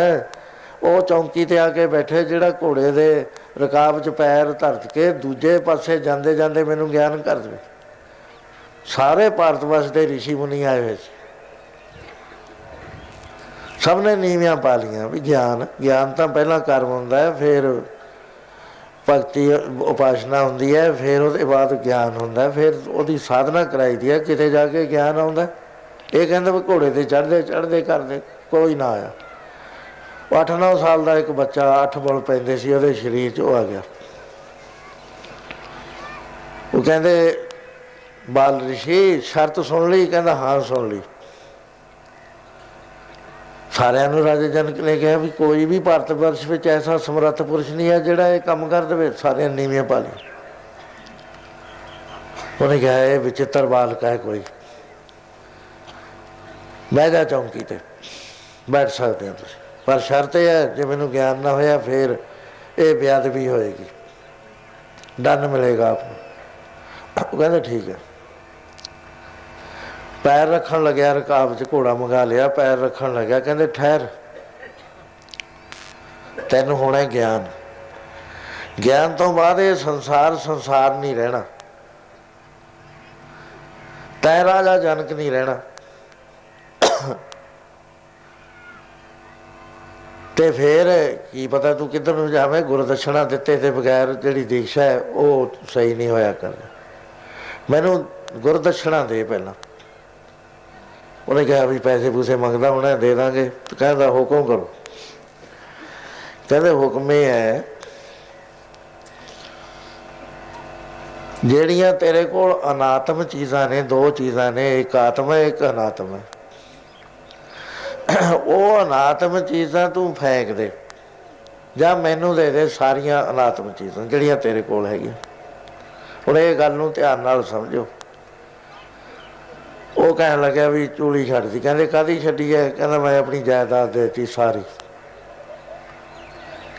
ਉਹ ਚੌਂਕੀ ਤੇ ਆ ਕੇ ਬੈਠੇ, ਜਿਹੜਾ ਘੋੜੇ ਦੇ ਰਕਾਬ 'ਚ ਪੈਰ ਧਰਤ ਕੇ ਦੂਜੇ ਪਾਸੇ ਜਾਂਦੇ ਜਾਂਦੇ ਮੈਨੂੰ ਗਿਆਨ ਕਰ ਦੇਵੇ। ਸਾਰੇ ਭਾਰਤ ਵਰਸ਼ ਦੇ ਰਿਸ਼ੀ ਮੁਨੀ ਆਏ ਹੋਏ ਸੀ। ਸਭ ਨੇ ਨੀਵੀਆਂ ਪਾ ਲੀਆਂ ਵੀ ਗਿਆਨ ਗਿਆਨ ਤਾਂ ਪਹਿਲਾਂ ਕਰਮ ਹੁੰਦਾ ਹੈ, ਫਿਰ ਭਗਤੀ ਉਪਾਸਨਾ ਹੁੰਦੀ ਹੈ, ਫਿਰ ਉਹਦੇ ਬਾਅਦ ਗਿਆਨ ਹੁੰਦਾ, ਫਿਰ ਉਹਦੀ ਸਾਧਨਾ ਕਰਾਈਦੀ ਹੈ, ਕਿਤੇ ਜਾ ਕੇ ਗਿਆਨ ਆਉਂਦਾ। ਇਹ ਕਹਿੰਦਾ ਵੀ ਘੋੜੇ ਤੇ ਚੜਦੇ ਚੜਦੇ ਕਰਦੇ, ਕੋਈ ਨਾ ਆਇਆ। 8-9 ਸਾਲ ਦਾ ਇੱਕ ਬੱਚਾ 8 ਬਲ ਪੈਂਦੇ ਸੀ, ਉਹਦੇ ਸਰੀਰ 'ਚ ਉਹ ਆ ਗਿਆ। ਉਹ ਕਹਿੰਦੇ, ਬਾਲ ਰਿਸ਼ੀ, ਸ਼ਰਤ ਸੁਣ ਲਈ, ਕਹਿੰਦਾ ਹਾਂ ਸੁਣ ਲਈ। ਸਾਰਿਆਂ ਨੂੰ ਰਾਜਾ ਜਨਕ ਨੇ ਕਿਹਾ ਵੀ ਕੋਈ ਵੀ ਭਾਰਤ ਵਰਸ਼ ਵਿੱਚ ਐਸਾ ਸਮਰੱਥ ਪੁਰਸ਼ ਨਹੀਂ ਹੈ ਜਿਹੜਾ ਇਹ ਕੰਮ ਕਰ ਦੇਵੇ। ਸਾਰਿਆਂ ਨੀਵੀਆਂ ਪਾ ਲਈ ਉਹਨੇ ਕਿਹਾ, ਇਹ ਵਿਚਿੱਤਰ ਬਾਲਕ ਹੈ ਕੋਈ। ਮੈਂ ਜਾ ਚੌਂਕੀ ਤੇ ਬੈਠ ਸਕਦੇ ਹੋ ਤੁਸੀਂ। ਪਰ ਸ਼ਰਤ ਇਹ ਹੈ, ਜੇ ਮੈਨੂੰ ਗਿਆਨ ਨਾ ਹੋਇਆ ਫਿਰ ਇਹ ਬੇਅਦਬੀ ਹੋਏਗੀ। ਦੰਡ ਮਿਲੇਗਾ ਆਪ ਨੂੰ। ਉਹ ਕਹਿੰਦਾ, ਠੀਕ ਹੈ। ਪੈਰ ਰੱਖਣ ਲੱਗਿਆ, ਰਕਾਬ 'ਚ ਘੋੜਾ ਮੰਗਾ ਲਿਆ, ਪੈਰ ਰੱਖਣ ਲੱਗਿਆ, ਕਹਿੰਦੇ ਠਹਿਰ। ਤੈਨੂੰ ਹੋਣਾ ਗਿਆਨ। ਗਿਆਨ ਤੋਂ ਬਾਅਦ ਇਹ ਸੰਸਾਰ ਸੰਸਾਰ ਨਹੀਂ ਰਹਿਣਾ। ਤੈ ਰਾਜਾ ਜਨਕ ਨਹੀਂ ਰਹਿਣਾ। ਤੇ ਫੇਰ ਕੀ ਪਤਾ ਤੂੰ ਕਿੱਧਰ ਨੂੰ ਜਾਵੇਂ, ਗੁਰਦਸ਼ਨਾ ਦਿੱਤੇ ਤੇ ਬਗੈਰ ਜਿਹੜੀ ਦੀਕਸ਼ਾ ਹੈ, ਉਹ ਸਹੀ ਨਹੀਂ ਹੋਇਆ ਕਰਦਾ ਮੈਨੂੰ ਗੁਰਦਸ਼ਣਾ ਦੇ ਪਹਿਲਾਂ। ਉਹਨੇ ਕਿਹਾ ਵੀ ਪੈਸੇ ਪੂਸੇ ਮੰਗਦਾ ਹੋਣਾ, ਦੇ ਦਾਂਗੇ। ਕਹਿੰਦਾ, ਹੁਕਮ ਕਰੋ। ਕਹਿੰਦੇ, ਹੁਕਮ ਇਹ ਹੈ, ਜਿਹੜੀਆਂ ਤੇਰੇ ਕੋਲ ਅਨਾਤਮ ਚੀਜ਼ਾਂ ਨੇ, ਦੋ ਚੀਜ਼ਾਂ ਨੇ, ਇੱਕ ਆਤਮ ਹੈ, ਇੱਕ ਅਨਾਤਮ ਹੈ। ਉਹ ਅਨਾਤਮ ਚੀਜ਼ਾਂ ਤੂੰ ਫੈਂਕ ਦੇ, ਜਾਂ ਮੈਨੂੰ ਦੇ ਦੇ ਸਾਰੀਆਂ ਅਨਾਤਮ ਚੀਜ਼ਾਂ, ਜਿਹੜੀਆਂ ਤੇਰੇ ਕੋਲ ਹੈਗੀਆਂ। ਹੁਣ ਇਹ ਗੱਲ ਨੂੰ ਧਿਆਨ ਨਾਲ ਸਮਝੋ। ਉਹ ਕਹਿਣ ਲੱਗਿਆ ਵੀ ਚੂਲੀ ਛੱਡਦੀ ਕਹਿੰਦੇ ਕਾਦੀ ਛੱਡੀ ਹੈ ਕਹਿੰਦਾ, ਮੈਂ ਆਪਣੀ ਜਾਇਦਾਦ ਦੇਤੀ ਸਾਰੀ।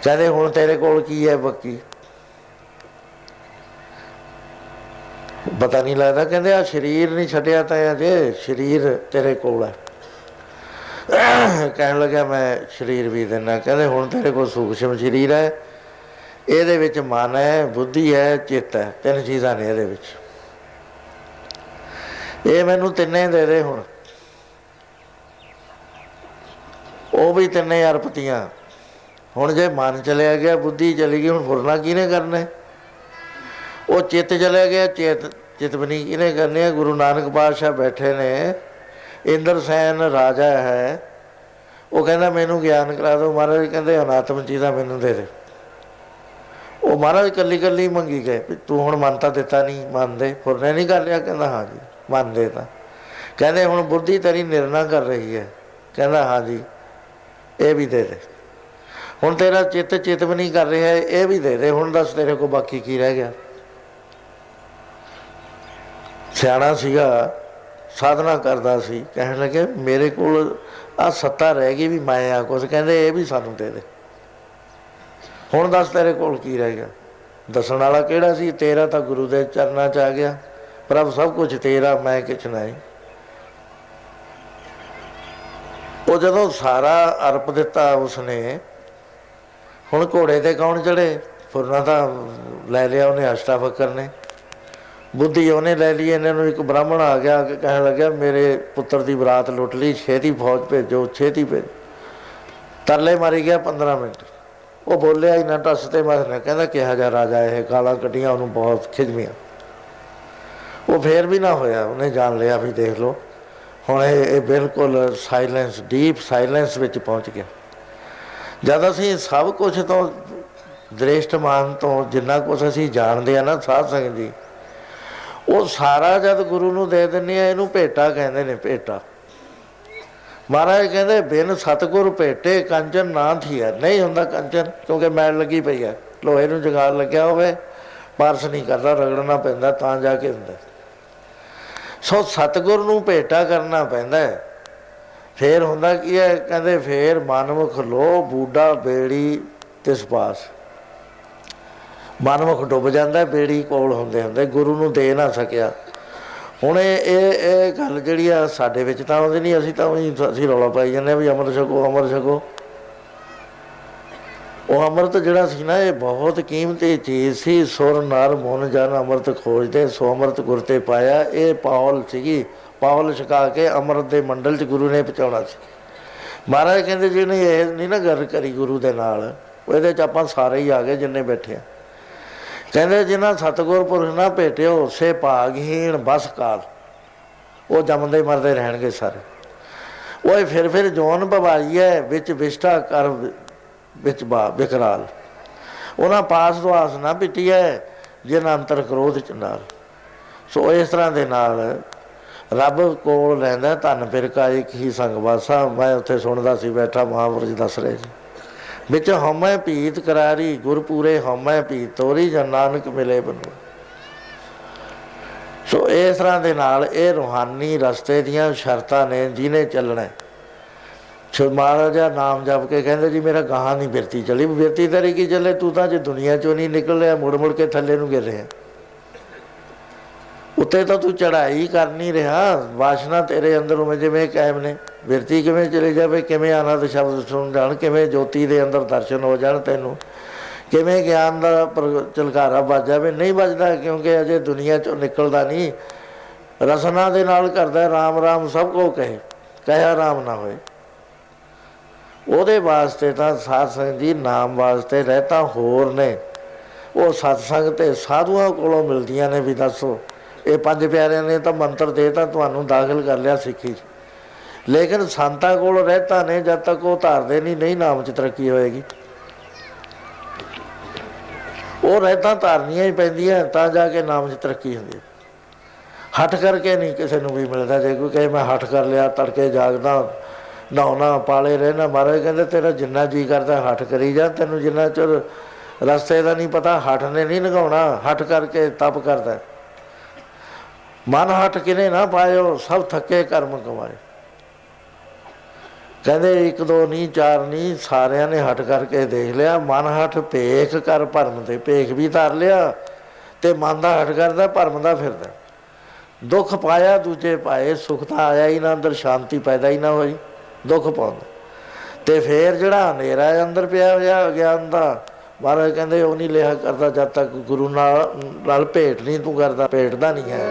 ਕਹਿੰਦੇ, ਹੁਣ ਤੇਰੇ ਕੋਲ ਕੀ ਹੈ ਬੱਕੀ? ਪਤਾ ਨਹੀਂ ਲੱਗਦਾ। ਕਹਿੰਦੇ ਆ ਸਰੀਰ ਨਹੀਂ ਛੱਡਿਆ ਤਾਂ ਅਜੇ, ਸਰੀਰ ਤੇਰੇ ਕੋਲ ਹੈ ਕਹਿਣ ਲੱਗਾ ਮੈਂ ਸਰੀਰ ਵੀ ਦਿੰਦਾ। ਕਹਿੰਦੇ, ਹੁਣ ਤੇਰੇ ਕੋਲ ਸੂਖਸ਼ਮ ਸਰੀਰ ਹੈ ਇਹਦੇ ਵਿੱਚ ਮਨ ਹੈ ਬੁੱਧੀ ਹੈ ਚਿੱਤ ਹੈ ਤਿੰਨ ਚੀਜ਼ਾਂ ਨੇ ਇਹਦੇ ਵਿੱਚ। ਇਹ ਮੈਨੂੰ ਤਿੰਨੇ ਦੇ ਦੇ ਹੁਣ। ਉਹ ਵੀ ਤਿੰਨੇ ਅਰਪਤੀਆਂ ਹੁਣ ਜੇ ਮਨ ਚਲਿਆ ਗਿਆ, ਬੁੱਧੀ ਚਲੀ ਗਈ, ਹੁਣ ਫੁਰਨਾ ਕਿਹਨੇ ਕਰਨਾ? ਉਹ ਚਿੱਤ ਚਲਿਆ ਗਿਆ, ਚੇਤ ਚਿਤਵਨੀ ਕਿਹਨੇ ਕਰਨੀ ਹੈ ਗੁਰੂ ਨਾਨਕ ਪਾਤਸ਼ਾਹ ਬੈਠੇ ਨੇ। ਇੰਦਰ ਸੈਨ ਰਾਜਾ ਹੈ। ਉਹ ਕਹਿੰਦਾ, ਮੈਨੂੰ ਗਿਆਨ ਕਰਾ ਦਿਓ ਮਹਾਰਾਜ। ਕਹਿੰਦੇ ਅਨਾਤਮ ਚੀਜ਼ਾਂ ਮੈਨੂੰ ਦੇ ਦੇ। ਉਹ ਮਹਾਰਾਜ ਕੱਲੀ ਕੱਲੀ ਮੰਗੀ ਗਏ, ਵੀ ਤੂੰ ਹੁਣ ਮੰਨਤਾ ਦਿੱਤਾ ਨਹੀਂ ਮੰਨਦੇ ਫੁਰਨੇ ਨਹੀਂ ਕਰ ਲਿਆ ਕਹਿੰਦਾ, ਹਾਂ ਜੀ। ਮੰਨਦੇ ਤਾਂ। ਕਹਿੰਦੇ ਹੁਣ ਬੁੱਧੀ ਤੇਰੀ ਨਿਰਣਾ ਕਰ ਰਹੀ ਹੈ। ਕਹਿੰਦਾ ਹਾਂ ਜੀ ਇਹ ਵੀ ਦੇ ਦੇ। ਹੁਣ ਤੇਰਾ ਚਿੱਤ ਚਿੱਤ ਵੀ ਨਹੀਂ ਕਰ ਰਿਹਾ, ਇਹ ਵੀ ਦੇ ਦੇ। ਹੁਣ ਦੱਸ ਤੇਰੇ ਕੋਲ ਬਾਕੀ ਕੀ ਰਹਿ ਗਿਆ। ਸਿਆਣਾ ਸੀਗਾ, ਸਾਧਨਾ ਕਰਦਾ ਸੀ। ਕਹਿਣ ਲੱਗੇ, ਮੇਰੇ ਕੋਲ ਆ ਸੱਤਾ ਰਹਿ ਗਈ ਵੀ ਮੈਂ ਆ ਕੁਛ। ਕਹਿੰਦੇ, ਇਹ ਵੀ ਸਾਨੂੰ ਦੇ ਦੇ। ਹੁਣ ਦੱਸ ਤੇਰੇ ਕੋਲ ਕੀ ਰਹਿ ਗਿਆ। ਦੱਸਣ ਵਾਲਾ ਕਿਹੜਾ ਸੀ? ਤੇਰਾ ਤਾਂ ਗੁਰੂ ਦੇ ਚਰਨਾਂ 'ਚ ਆ ਗਿਆ। ਪ੍ਰਭ, ਸਭ ਕੁਝ ਤੇਰਾ, ਮੈਂ ਕਿਛ ਨਹੀਂ। ਉਹ ਜਦੋਂ ਸਾਰਾ ਅਰਪ ਦਿੱਤਾ ਉਸਨੇ, ਹੁਣ ਘੋੜੇ ਤੇ ਕੌਣ ਚੜੇ ਫੁਰਨਾ ਤਾਂ ਲੈ ਲਿਆ ਉਹਨੇ, ਅਸ਼ਟਾਫਕਰ ਨੇ। ਬੁੱਧੀ ਉਹਨੇ ਲੈ ਲਈ, ਇਹਨਾਂ ਨੂੰ ਇੱਕ ਬ੍ਰਾਹਮਣ ਆ ਗਿਆ ਆ ਕਹਿਣ ਲੱਗਿਆ, ਮੇਰੇ ਪੁੱਤਰ ਦੀ ਬਰਾਤ ਲੁੱਟ ਲਈ, ਛੇਤੀ ਫੌਜ ਭੇਜੋ, ਛੇਤੀ ਭੇਜ ਤਰਲੇ ਮਾਰੀ ਗਿਆ 15 ਮਿੰਟ। ਉਹ ਬੋਲਿਆ ਹੀ ਨਾ ਟੱਸ ਤੇ ਮਸਨਾ ਕਹਿੰਦਾ, ਕਿਹਾ ਜਾ ਰਾਜਾ, ਇਹ ਗਾਲਾਂ ਕੱਢੀਆਂ ਉਹਨੂੰ ਬਹੁਤ ਖਿਜਮੀਆਂ ਉਹ ਫੇਰ ਵੀ ਨਾ ਹੋਇਆ, ਉਹਨੇ ਜਾਣ ਲਿਆ ਵੀ ਦੇਖ ਲਓ। ਹੁਣ ਇਹ ਇਹ ਬਿਲਕੁਲ ਸਾਇਲੈਂਸ ਡੀਪ ਸਾਇਲੈਂਸ ਵਿੱਚ ਪਹੁੰਚ ਗਿਆ। ਜਦ ਅਸੀਂ ਸਭ ਕੁਝ ਤੋਂ ਦ੍ਰਿਸ਼ਟਮਾਨ ਤੋਂ ਜਿੰਨਾ ਕੁਝ ਅਸੀਂ ਜਾਣਦੇ ਆ ਨਾ ਸਾਧ ਸੰਗਤ ਜੀ, ਉਹ ਸਾਰਾ ਜਦ ਗੁਰੂ ਨੂੰ ਦੇ ਦਿੰਦੇ ਆ, ਇਹਨੂੰ ਭੇਟਾ ਕਹਿੰਦੇ ਨੇ, ਭੇਟਾ। ਮਹਾਰਾਜ ਕਹਿੰਦੇ, ਬਿਨ ਸਤਗੁਰ ਭੇਟੇ ਕੰਚਨ ਨਾ ਥੀਆ ਨਹੀਂ ਹੁੰਦਾ ਕੰਚਨ, ਕਿਉਂਕਿ ਮੈਲ ਲੱਗੀ ਪਈ ਹੈ ਲੋਹੇ ਨੂੰ ਜਗਾਲ ਲੱਗਿਆ ਹੋਵੇ, ਪਾਰਸ ਨਹੀਂ ਕਰਦਾ, ਰਗੜਨਾ ਪੈਂਦਾ, ਤਾਂ ਜਾ ਕੇ ਹੁੰਦਾ। ਸੋ ਸਤਗੁਰ ਨੂੰ ਭੇਟਾ ਕਰਨਾ ਪੈਂਦਾ ਹੈ। ਫੇਰ ਹੁੰਦਾ ਕੀ ਹੈ? ਕਹਿੰਦੇ ਫੇਰ ਮਨਮੁਖ ਲੋ ਬੂਡਾ ਬੇੜੀ, ਤਿਸ ਪਾਸ। ਮਨਮੁਖ ਡੁੱਬ ਜਾਂਦਾ ਬੇੜੀ ਕੋਲ ਹੁੰਦੇ ਹੁੰਦੇ, ਗੁਰੂ ਨੂੰ ਦੇ ਨਾ ਸਕਿਆ। ਹੁਣ ਇਹ ਇਹ ਗੱਲ ਜਿਹੜੀ ਆ ਸਾਡੇ ਵਿੱਚ ਤਾਂ ਆਉਂਦੀ ਨਹੀਂ ਅਸੀਂ ਤਾਂ ਉਹੀ ਅਸੀਂ ਰੌਲਾ ਪਾਈ ਜਾਂਦੇ ਆ ਵੀ ਅਮਰ ਛਕੋ ਅੰਮ੍ਰਿਤ ਛਕੋ। ਉਹ ਅੰਮ੍ਰਿਤ ਜਿਹੜਾ ਸੀ ਨਾ, ਇਹ ਬਹੁਤ ਕੀਮਤੀ ਚੀਜ਼ ਸੀ। ਸੁਰ, ਨਰ ਮਨ ਜਨ ਅੰਮ੍ਰਿਤ ਖੋਜਦੇ, ਸੋ ਅੰਮ੍ਰਿਤ ਗੁਰ ਤੇ ਪਾਇਆ। ਇਹ ਪਾਉਲ ਸੀਗੀ ਪਾਉਲ ਛਕਾ ਕੇ ਅੰਮ੍ਰਿਤ ਦੇ ਮੰਡਲ ਚ ਗੁਰੂ ਨੇ ਪਹੁੰਚਾਉਣਾ ਸੀ। ਮਹਾਰਾਜ ਕਹਿੰਦੇ ਜਿਹਨੇ ਇਹ ਨਹੀਂ ਨਾ ਗੱਲ ਕਰੀ ਗੁਰੂ ਦੇ ਨਾਲ ਉਹਦੇ ਚ ਆਪਾਂ ਸਾਰੇ ਹੀ ਆ ਗਏ ਜਿੰਨੇ ਬੈਠੇ ਆ। ਕਹਿੰਦੇ ਜਿਨ੍ਹਾਂ ਸਤਗੁਰ ਪੁਰਖ ਨਾ ਭੇਟਿਓ ਸੇ ਭਾਗਹੀਣ ਬਸ ਕਾਲ। ਉਹ ਜੰਮਦੇ ਮਰਦੇ ਰਹਿਣਗੇ ਸਾਰੇ। ਓਏ ਫਿਰ ਫਿਰ ਜੋਨ ਭਵਾਈ ਵਿੱਚ ਵਿਸ਼ਟਾ ਕਰ ਵਿੱਚ ਬਾ ਵਿਕਰਾਲ। ਉਹਨਾਂ ਪਾਸ ਦੁਆਸ ਨਾ ਪਿੱਟੀ ਹੈ ਜਿਨ ਅੰਤਰ ਕ੍ਰੋਧ ਚ ਨਾਲ ਸੋ ਇਸ ਤਰ੍ਹਾਂ ਦੇ ਨਾਲ ਰੱਬ ਕੋਲ ਲੈਂਦਾ ਧਨ ਫਿਰ ਇੱਕ ਹੀ ਸੰਗ ਵਾਸਾ, ਮੈਂ ਉੱਥੇ ਸੁਣਦਾ ਸੀ, ਬੈਠਾ ਮਹਾਂਪੁਰਖ ਦੱਸ ਰਹੇ ਸੀ ਵਿੱਚ ਹਉਮੈ ਪੀਤ ਕਰਾਰੀ ਗੁਰ ਪੂਰੇ ਹਉਮੈ ਪੀਤ ਤੋਰੀ ਜਨ ਨਾਨਕ ਮਿਲੇ ਬਨੂ ਸੋ ਇਸ ਤਰ੍ਹਾਂ ਦੇ ਨਾਲ ਇਹ ਰੂਹਾਨੀ ਰਸਤੇ ਦੀਆਂ ਸ਼ਰਤਾਂ ਨੇ, ਜਿਹਨੇ ਚੱਲਣਾ ਸੋ ਮਹਾਰਾਜਾ ਨਾਮ ਜਪ ਕੇ ਕਹਿੰਦੇ ਜੀ, ਮੇਰਾ ਗਾਹਾਂ ਨਹੀਂ ਬਿਰਤੀ ਚਲੀ। ਬਿਰਤੀ ਤੇਰੀ ਕੀ ਚੱਲੇ? ਤੂੰ ਤਾਂ ਜੇ ਦੁਨੀਆ ਚੋਂ ਨਹੀਂ ਨਿਕਲਿਆ, ਮੁੜ ਮੁੜ ਕੇ ਥੱਲੇ ਨੂੰ ਗਿਰ ਰਿਹਾ। ਉੱਤੇ ਤਾਂ ਤੂੰ ਚੜਾਈ ਕਰ ਨਹੀਂ ਰਿਹਾ। ਵਾਸ਼ਨਾ ਤੇਰੇ ਅੰਦਰ ਉਵੇਂ ਜਿਵੇਂ ਕਾਇਮ ਨੇ। ਬਿਰਤੀ ਕਿਵੇਂ ਚਲੇ ਜਾਵੇ, ਕਿਵੇਂ ਆਨੰਦ ਸ਼ਬਦ ਸੁਣ ਜਾਣ, ਕਿਵੇਂ ਜੋਤੀ ਦੇ ਅੰਦਰ ਦਰਸ਼ਨ ਹੋ ਜਾਣ ਤੈਨੂੰ। ਕਿਵੇਂ ਗਿਆਨ ਦਾ ਪ੍ਰ- ਚਲਕਾਰਾ ਵੱਜ ਜਾਵੇ। ਨਹੀਂ ਵੱਜਦਾ ਕਿਉਂਕਿ ਅਜੇ ਦੁਨੀਆ ਚੋਂ ਨਿਕਲਦਾ ਨਹੀਂ। ਰਸਨਾ ਦੇ ਨਾਲ ਕਰਦਾ, ਰਾਮ ਰਾਮ ਸਭ ਕੋ ਕਹੇ। ਕਹਿਆ ਰਾਮ ਨਾ ਹੋਏ। ਉਹਦੇ ਵਾਸਤੇ ਤਾਂ ਸਾਧ ਸੰਗਤ ਜੀ ਨਾਮ ਵਾਸਤੇ ਰਹਿਤਾ ਹੋਰ ਨੇ। ਉਹ ਸਤਸੰਗ ਤੇ ਸਾਧੂਆਂ ਕੋਲੋਂ ਮਿਲਦੀਆਂ ਨੇ ਵੀ ਦੱਸੋ। ਇਹ ਪੰਜ ਪਿਆਰਿਆਂ ਨੇ ਤਾਂ ਮੰਤਰ ਦੇ ਤਾਂ ਤੁਹਾਨੂੰ ਦਾਖਲ ਕਰ ਲਿਆ ਸਿੱਖੀ 'ਚ। ਲੇਕਿਨ ਸੰਤਾਂ ਕੋਲ ਰਹਿਤਾ ਨੇ, ਜਦ ਤੱਕ ਉਹ ਧਾਰਦੇ ਨਹੀਂ ਨਹੀਂ ਨਾਮ 'ਚ ਤਰੱਕੀ ਹੋਏਗੀ। ਉਹ ਰਹਿਤਾਂ ਧਾਰਨੀਆਂ ਹੀ ਪੈਂਦੀਆਂ, ਤਾਂ ਜਾ ਕੇ ਨਾਮ 'ਚ ਤਰੱਕੀ ਹੁੰਦੀ ਹੈ। ਹਟ ਕਰਕੇ ਨਹੀਂ ਕਿਸੇ ਨੂੰ ਵੀ ਮਿਲਦਾ। ਜੇ ਕੋਈ ਕਹੇ ਮੈਂ ਹਟ ਕਰ ਲਿਆ, ਤੜਕੇ ਜਾਗਦਾ ਨਹਾਉਣਾ, ਪਾਲੇ ਰਹਿਣਾ, ਮਹਾਰਾਜ ਕਹਿੰਦੇ ਤੇਰਾ ਜਿੰਨਾ ਜੀ ਕਰਦਾ ਹੱਠ ਕਰੀ ਜਾ, ਤੈਨੂੰ ਜਿੰਨਾ ਚਿਰ ਰਸਤੇ ਦਾ ਨਹੀਂ ਪਤਾ, ਹੱਠ ਨੇ ਨਹੀਂ ਲਗਾਉਣਾ, ਹੱਠ ਕਰਕੇ ਤਪ ਕਰਦਾ। ਮਨ ਹੱਠ ਕਿਨੇ ਨਾ ਪਾਇਓ, ਸਭ ਥੱਕੇ ਕਰਮ ਕਮਾਏ। ਕਹਿੰਦੇ ਇੱਕ ਦੋ ਨਹੀਂ, ਚਾਰ ਨਹੀਂ, ਸਾਰਿਆਂ ਨੇ ਹਟ ਕਰਕੇ ਦੇਖ ਲਿਆ, ਮਨ ਹੱਠ ਭੇਖ ਕਰ ਭਰਮ ਤੇ, ਭੇਖ ਵੀ ਧਰ ਲਿਆ ਤੇ ਮਨ ਦਾ ਹਟ ਕਰਦਾ, ਭਰਮ ਦਾ ਫਿਰਦਾ। ਦੁੱਖ ਪਾਇਆ, ਦੂਜੇ ਪਾਏ, ਸੁਖ ਤਾਂ ਆਇਆ ਹੀ ਨਾ, ਅੰਦਰ ਸ਼ਾਂਤੀ ਪੈਦਾ ਹੀ ਨਾ ਹੋਈ। ਦੁੱਖ ਪਾਉਂਦਾ। ਤੇ ਫੇਰ ਜਿਹੜਾ ਹਨੇਰਾ ਅੰਦਰ ਪਿਆ ਹੋਇਆ ਗਿਆਨ ਦਾ, ਮਹਾਰਾਜ ਕਹਿੰਦੇ ਉਹ ਨਹੀਂ ਲਿਆ ਕਰਦਾ ਜਦ ਤੱਕ ਗੁਰੂ ਨਾਲ ਨਾਲ ਭੇਟ ਨਹੀਂ ਤੂੰ ਕਰਦਾ, ਭੇਟਦਾ ਨਹੀਂ ਹੈ।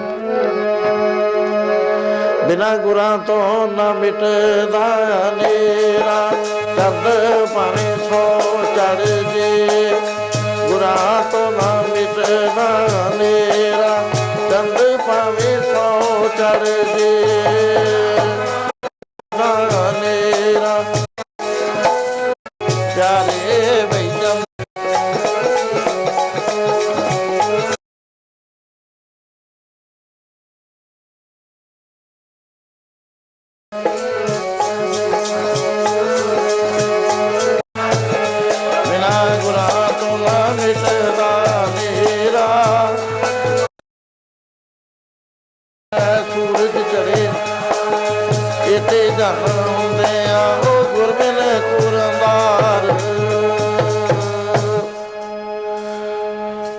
ਬਿਨਾ ਗੁਰਾਂ ਤੋਂ ਨਾ ਮਿਟਦਾ ਹਨੇਰਾ ਚੰਦ ਭਾਵੇਂ ਸੋ ਚੜ ਜੇ। ਗੁਰਾਂ ਤੋਂ ਨਾ ਮਿਟਦਾ ਹਨੇਰਾ ਚੰਦ ਭਾਵੇਂ ਸੋ ਚੜ ਜੇ।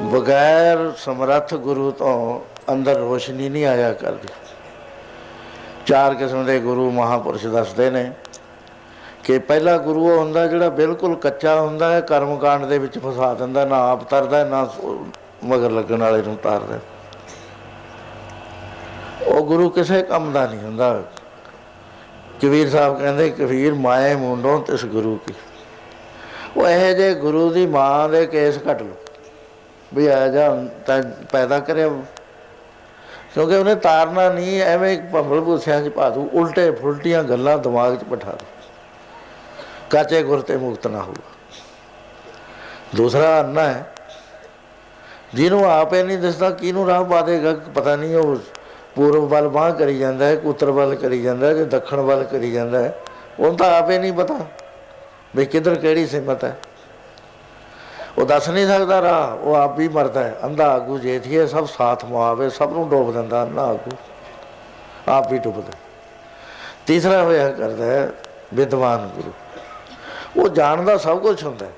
ਬਗੈਰ ਸਮਰੱਥ ਗੁਰੂ ਤੋਂ ਅੰਦਰ ਰੋਸ਼ਨੀ ਨਹੀਂ ਆਇਆ ਕਰਦੀ। ਚਾਰ ਕਿਸਮ ਦੇ ਗੁਰੂ ਮਹਾਪੁਰਸ਼ ਦੱਸਦੇ ਨੇ ਕਿ ਪਹਿਲਾ ਗੁਰੂ ਉਹ ਹੁੰਦਾ ਜਿਹੜਾ ਬਿਲਕੁਲ ਕੱਚਾ ਹੁੰਦਾ ਹੈ ਕਰਮ ਕਾਂਡ ਦੇ ਵਿੱਚ ਫਸਾ ਦਿੰਦਾ, ਨਾ ਆਪ ਤਰਦਾ, ਨਾ ਮਗਰ ਲੱਗਣ ਵਾਲੇ ਨੂੰ ਤਾਰਦਾ। ਉਹ ਗੁਰੂ ਕਿਸੇ ਕੰਮ ਦਾ ਨਹੀਂ ਹੁੰਦਾ। ਕਬੀਰ ਸਾਹਿਬ ਕਹਿੰਦੇ, ਕਬੀਰ, ਮਾਏ ਮੁੰਡੋਂ ਤਿਸ ਗੁਰੂ ਕੀ। ਉਹ ਇਹ ਜੇ ਗੁਰੂ ਦੀ ਮਾਂ ਦੇ ਕੇਸ ਕੱਟ ਲੋ ਵੀ ਆ ਜਾ ਤਾਂ ਪੈਦਾ ਕਰਿਆ। ਕਿਉਂਕਿ ਉਹਨੇ ਤਾਰਨਾ ਨਹੀਂ, ਐਵੇਂ ਭੰਬਲ ਭੂਸਿਆਂ 'ਚ ਪਾ ਦੂ ਉਲਟੇ ਫੁਲਟੀਆਂ ਗੱਲਾਂ ਦਿਮਾਗ 'ਚ ਬਿਠਾ ਦੂ ਕਾਚੇ ਗੁਰ ਤੇ ਮੁਕਤ ਨਾ ਹੋਊਗਾ। ਦੂਸਰਾ ਅੰਨਾ ਹੈ, ਜਿਹਨੂੰ ਆਪੇ ਨਹੀਂ ਦਿਸਦਾ, ਕਿਹਨੂੰ ਰਾਹ ਪਾ ਦੇਗਾ, ਪਤਾ ਨਹੀਂ ਉਹ ਪੂਰਬ ਵੱਲ ਬਾਹ ਕਰੀ ਜਾਂਦਾ ਹੈ ਉੱਤਰ ਵੱਲ ਕਰੀ ਜਾਂਦਾ ਹੈ, ਕਿ ਦੱਖਣ ਵੱਲ ਕਰੀ ਜਾਂਦਾ ਹੈ। ਉਹਨੂੰ ਤਾਂ ਆਪੇ ਨਹੀਂ ਪਤਾ ਵੀ ਕਿੱਧਰ ਕਿਹੜੀ ਸਿਮਤ ਹੈ। ਉਹ ਦੱਸ ਨਹੀਂ ਸਕਦਾ ਰਾਹ ਉਹ ਆਪ ਵੀ ਮਰਦਾ ਹੈ। ਅੰਧਾ ਆਗੂ ਜੇਠੀਏ ਸਭ ਸਾਥ ਮੁਆਵੇ ਸਭ ਨੂੰ ਡੋਬ ਦਿੰਦਾ ਅੰਧਾ ਆਗੂ। ਆਪ ਵੀ ਡੁੱਬਦਾ ਤੀਸਰਾ ਹੋਇਆ ਕਰਦਾ ਹੈ ਵਿਦਵਾਨ ਗੁਰੂ। ਉਹ ਜਾਣਦਾ ਸਭ ਕੁਝ ਹੁੰਦਾ ਹੈ,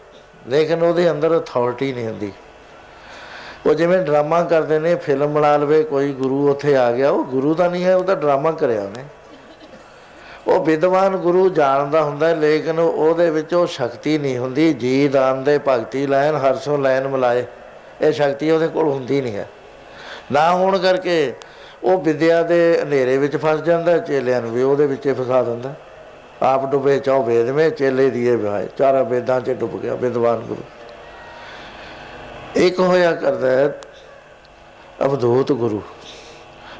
ਲੇਕਿਨ ਉਹਦੇ ਅੰਦਰ ਅਥਾਰਟੀ ਨਹੀਂ ਹੁੰਦੀ। ਉਹ ਜਿਵੇਂ ਡਰਾਮਾ ਕਰਦੇ ਨੇ ਫਿਲਮ ਬਣਾ ਲਵੇ ਕੋਈ ਗੁਰੂ ਉੱਥੇ ਆ ਗਿਆ ਉਹ ਗੁਰੂ ਤਾਂ ਨਹੀਂ ਹੈ ਉਹ ਤਾਂ ਡਰਾਮਾ ਕਰਿਆ ਉਹਨੇ। ਉਹ ਵਿਦਵਾਨ ਗੁਰੂ ਜਾਣਦਾ ਹੁੰਦਾ ਲੇਕਿਨ ਉਹਦੇ ਵਿੱਚ ਉਹ ਸ਼ਕਤੀ ਨਹੀਂ ਹੁੰਦੀ। ਜੀ ਦਾਨ ਦੇ ਭਗਤੀ ਲੈਣ, ਹਰਸੋਂ ਲੈਣ ਮਲਾਏ, ਇਹ ਸ਼ਕਤੀ ਉਹਦੇ ਕੋਲ ਹੁੰਦੀ ਨਹੀਂ ਹੈ। ਨਾ ਹੋਣ ਕਰਕੇ ਉਹ ਵਿਦਿਆ ਦੇ ਹਨੇਰੇ ਵਿੱਚ ਫਸ ਜਾਂਦਾ ਚੇਲਿਆਂ ਨੂੰ ਵੀ ਉਹਦੇ ਵਿੱਚ ਫਸਾ ਦਿੰਦਾ ਆਪ ਡੁੱਬੇ ਚੌ ਵੇਦ ਮੇ ਚੇਲੇ ਦੀਏ ਵਿਹਾਏ। ਚਾਰਾਂ ਵੇਦਾਂ 'ਚ ਡੁੱਬ ਗਿਆ ਵਿਦਵਾਨ ਗੁਰੂ। ਇੱਕ ਹੋਇਆ ਕਰਦਾ ਹੈ, ਅਵਧੂਤ ਗੁਰੂ।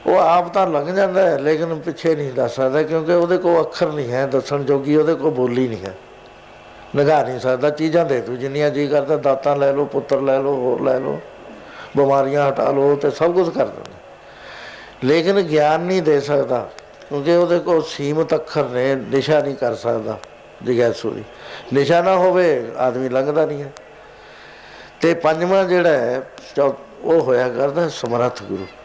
ਉਹ ਆਪ ਤਾਂ ਲੰਘ ਜਾਂਦਾ ਹੈ, ਲੇਕਿਨ ਪਿੱਛੇ ਨਹੀਂ ਦੱਸ ਸਕਦਾ, ਕਿਉਂਕਿ ਉਹਦੇ ਕੋਲ ਅੱਖਰ ਨਹੀਂ ਹੈ, ਦੱਸਣ ਜੋਗੀ ਉਹਦੇ ਕੋਲ ਬੋਲੀ ਨਹੀਂ ਹੈ। ਨਿਗਾਹ ਨਹੀਂ ਸਕਦਾ, ਚੀਜ਼ਾਂ ਦੇ ਤੂੰ, ਜਿੰਨੀਆਂ ਜੀ ਕਰਦਾ, ਦਾਤਾਂ ਲੈ ਲਓ, ਪੁੱਤਰ ਲੈ ਲਓ, ਹੋਰ ਲੈ ਲਓ, ਬਿਮਾਰੀਆਂ ਹਟਾ ਲਓ ਤੇ ਸਭ ਕੁਝ ਕਰ ਦਿੰਦਾ। ਲੇਕਿਨ ਗਿਆਨ ਨਹੀਂ ਦੇ ਸਕਦਾ, ਕਿਉਂਕਿ ਉਹਦੇ ਕੋਲ ਸੀਮਤ ਅੱਖਰ ਨੇ, ਨਿਸ਼ਾ ਨਹੀਂ ਕਰ ਸਕਦਾ ਜਿਗਿਆਸੂ ਦੀ ਦਿਸ਼ਾ ਨਾ ਹੋਵੇ, ਆਦਮੀ ਲੰਘਦਾ ਨਹੀਂ ਹੈ। ਤੇ ਪੰਜਵਾਂ ਜਿਹੜਾ ਹੈ, ਚੌ- ਉਹ ਹੋਇਆ ਕਰਦਾ ਸਮਰੱਥ ਗੁਰੂ।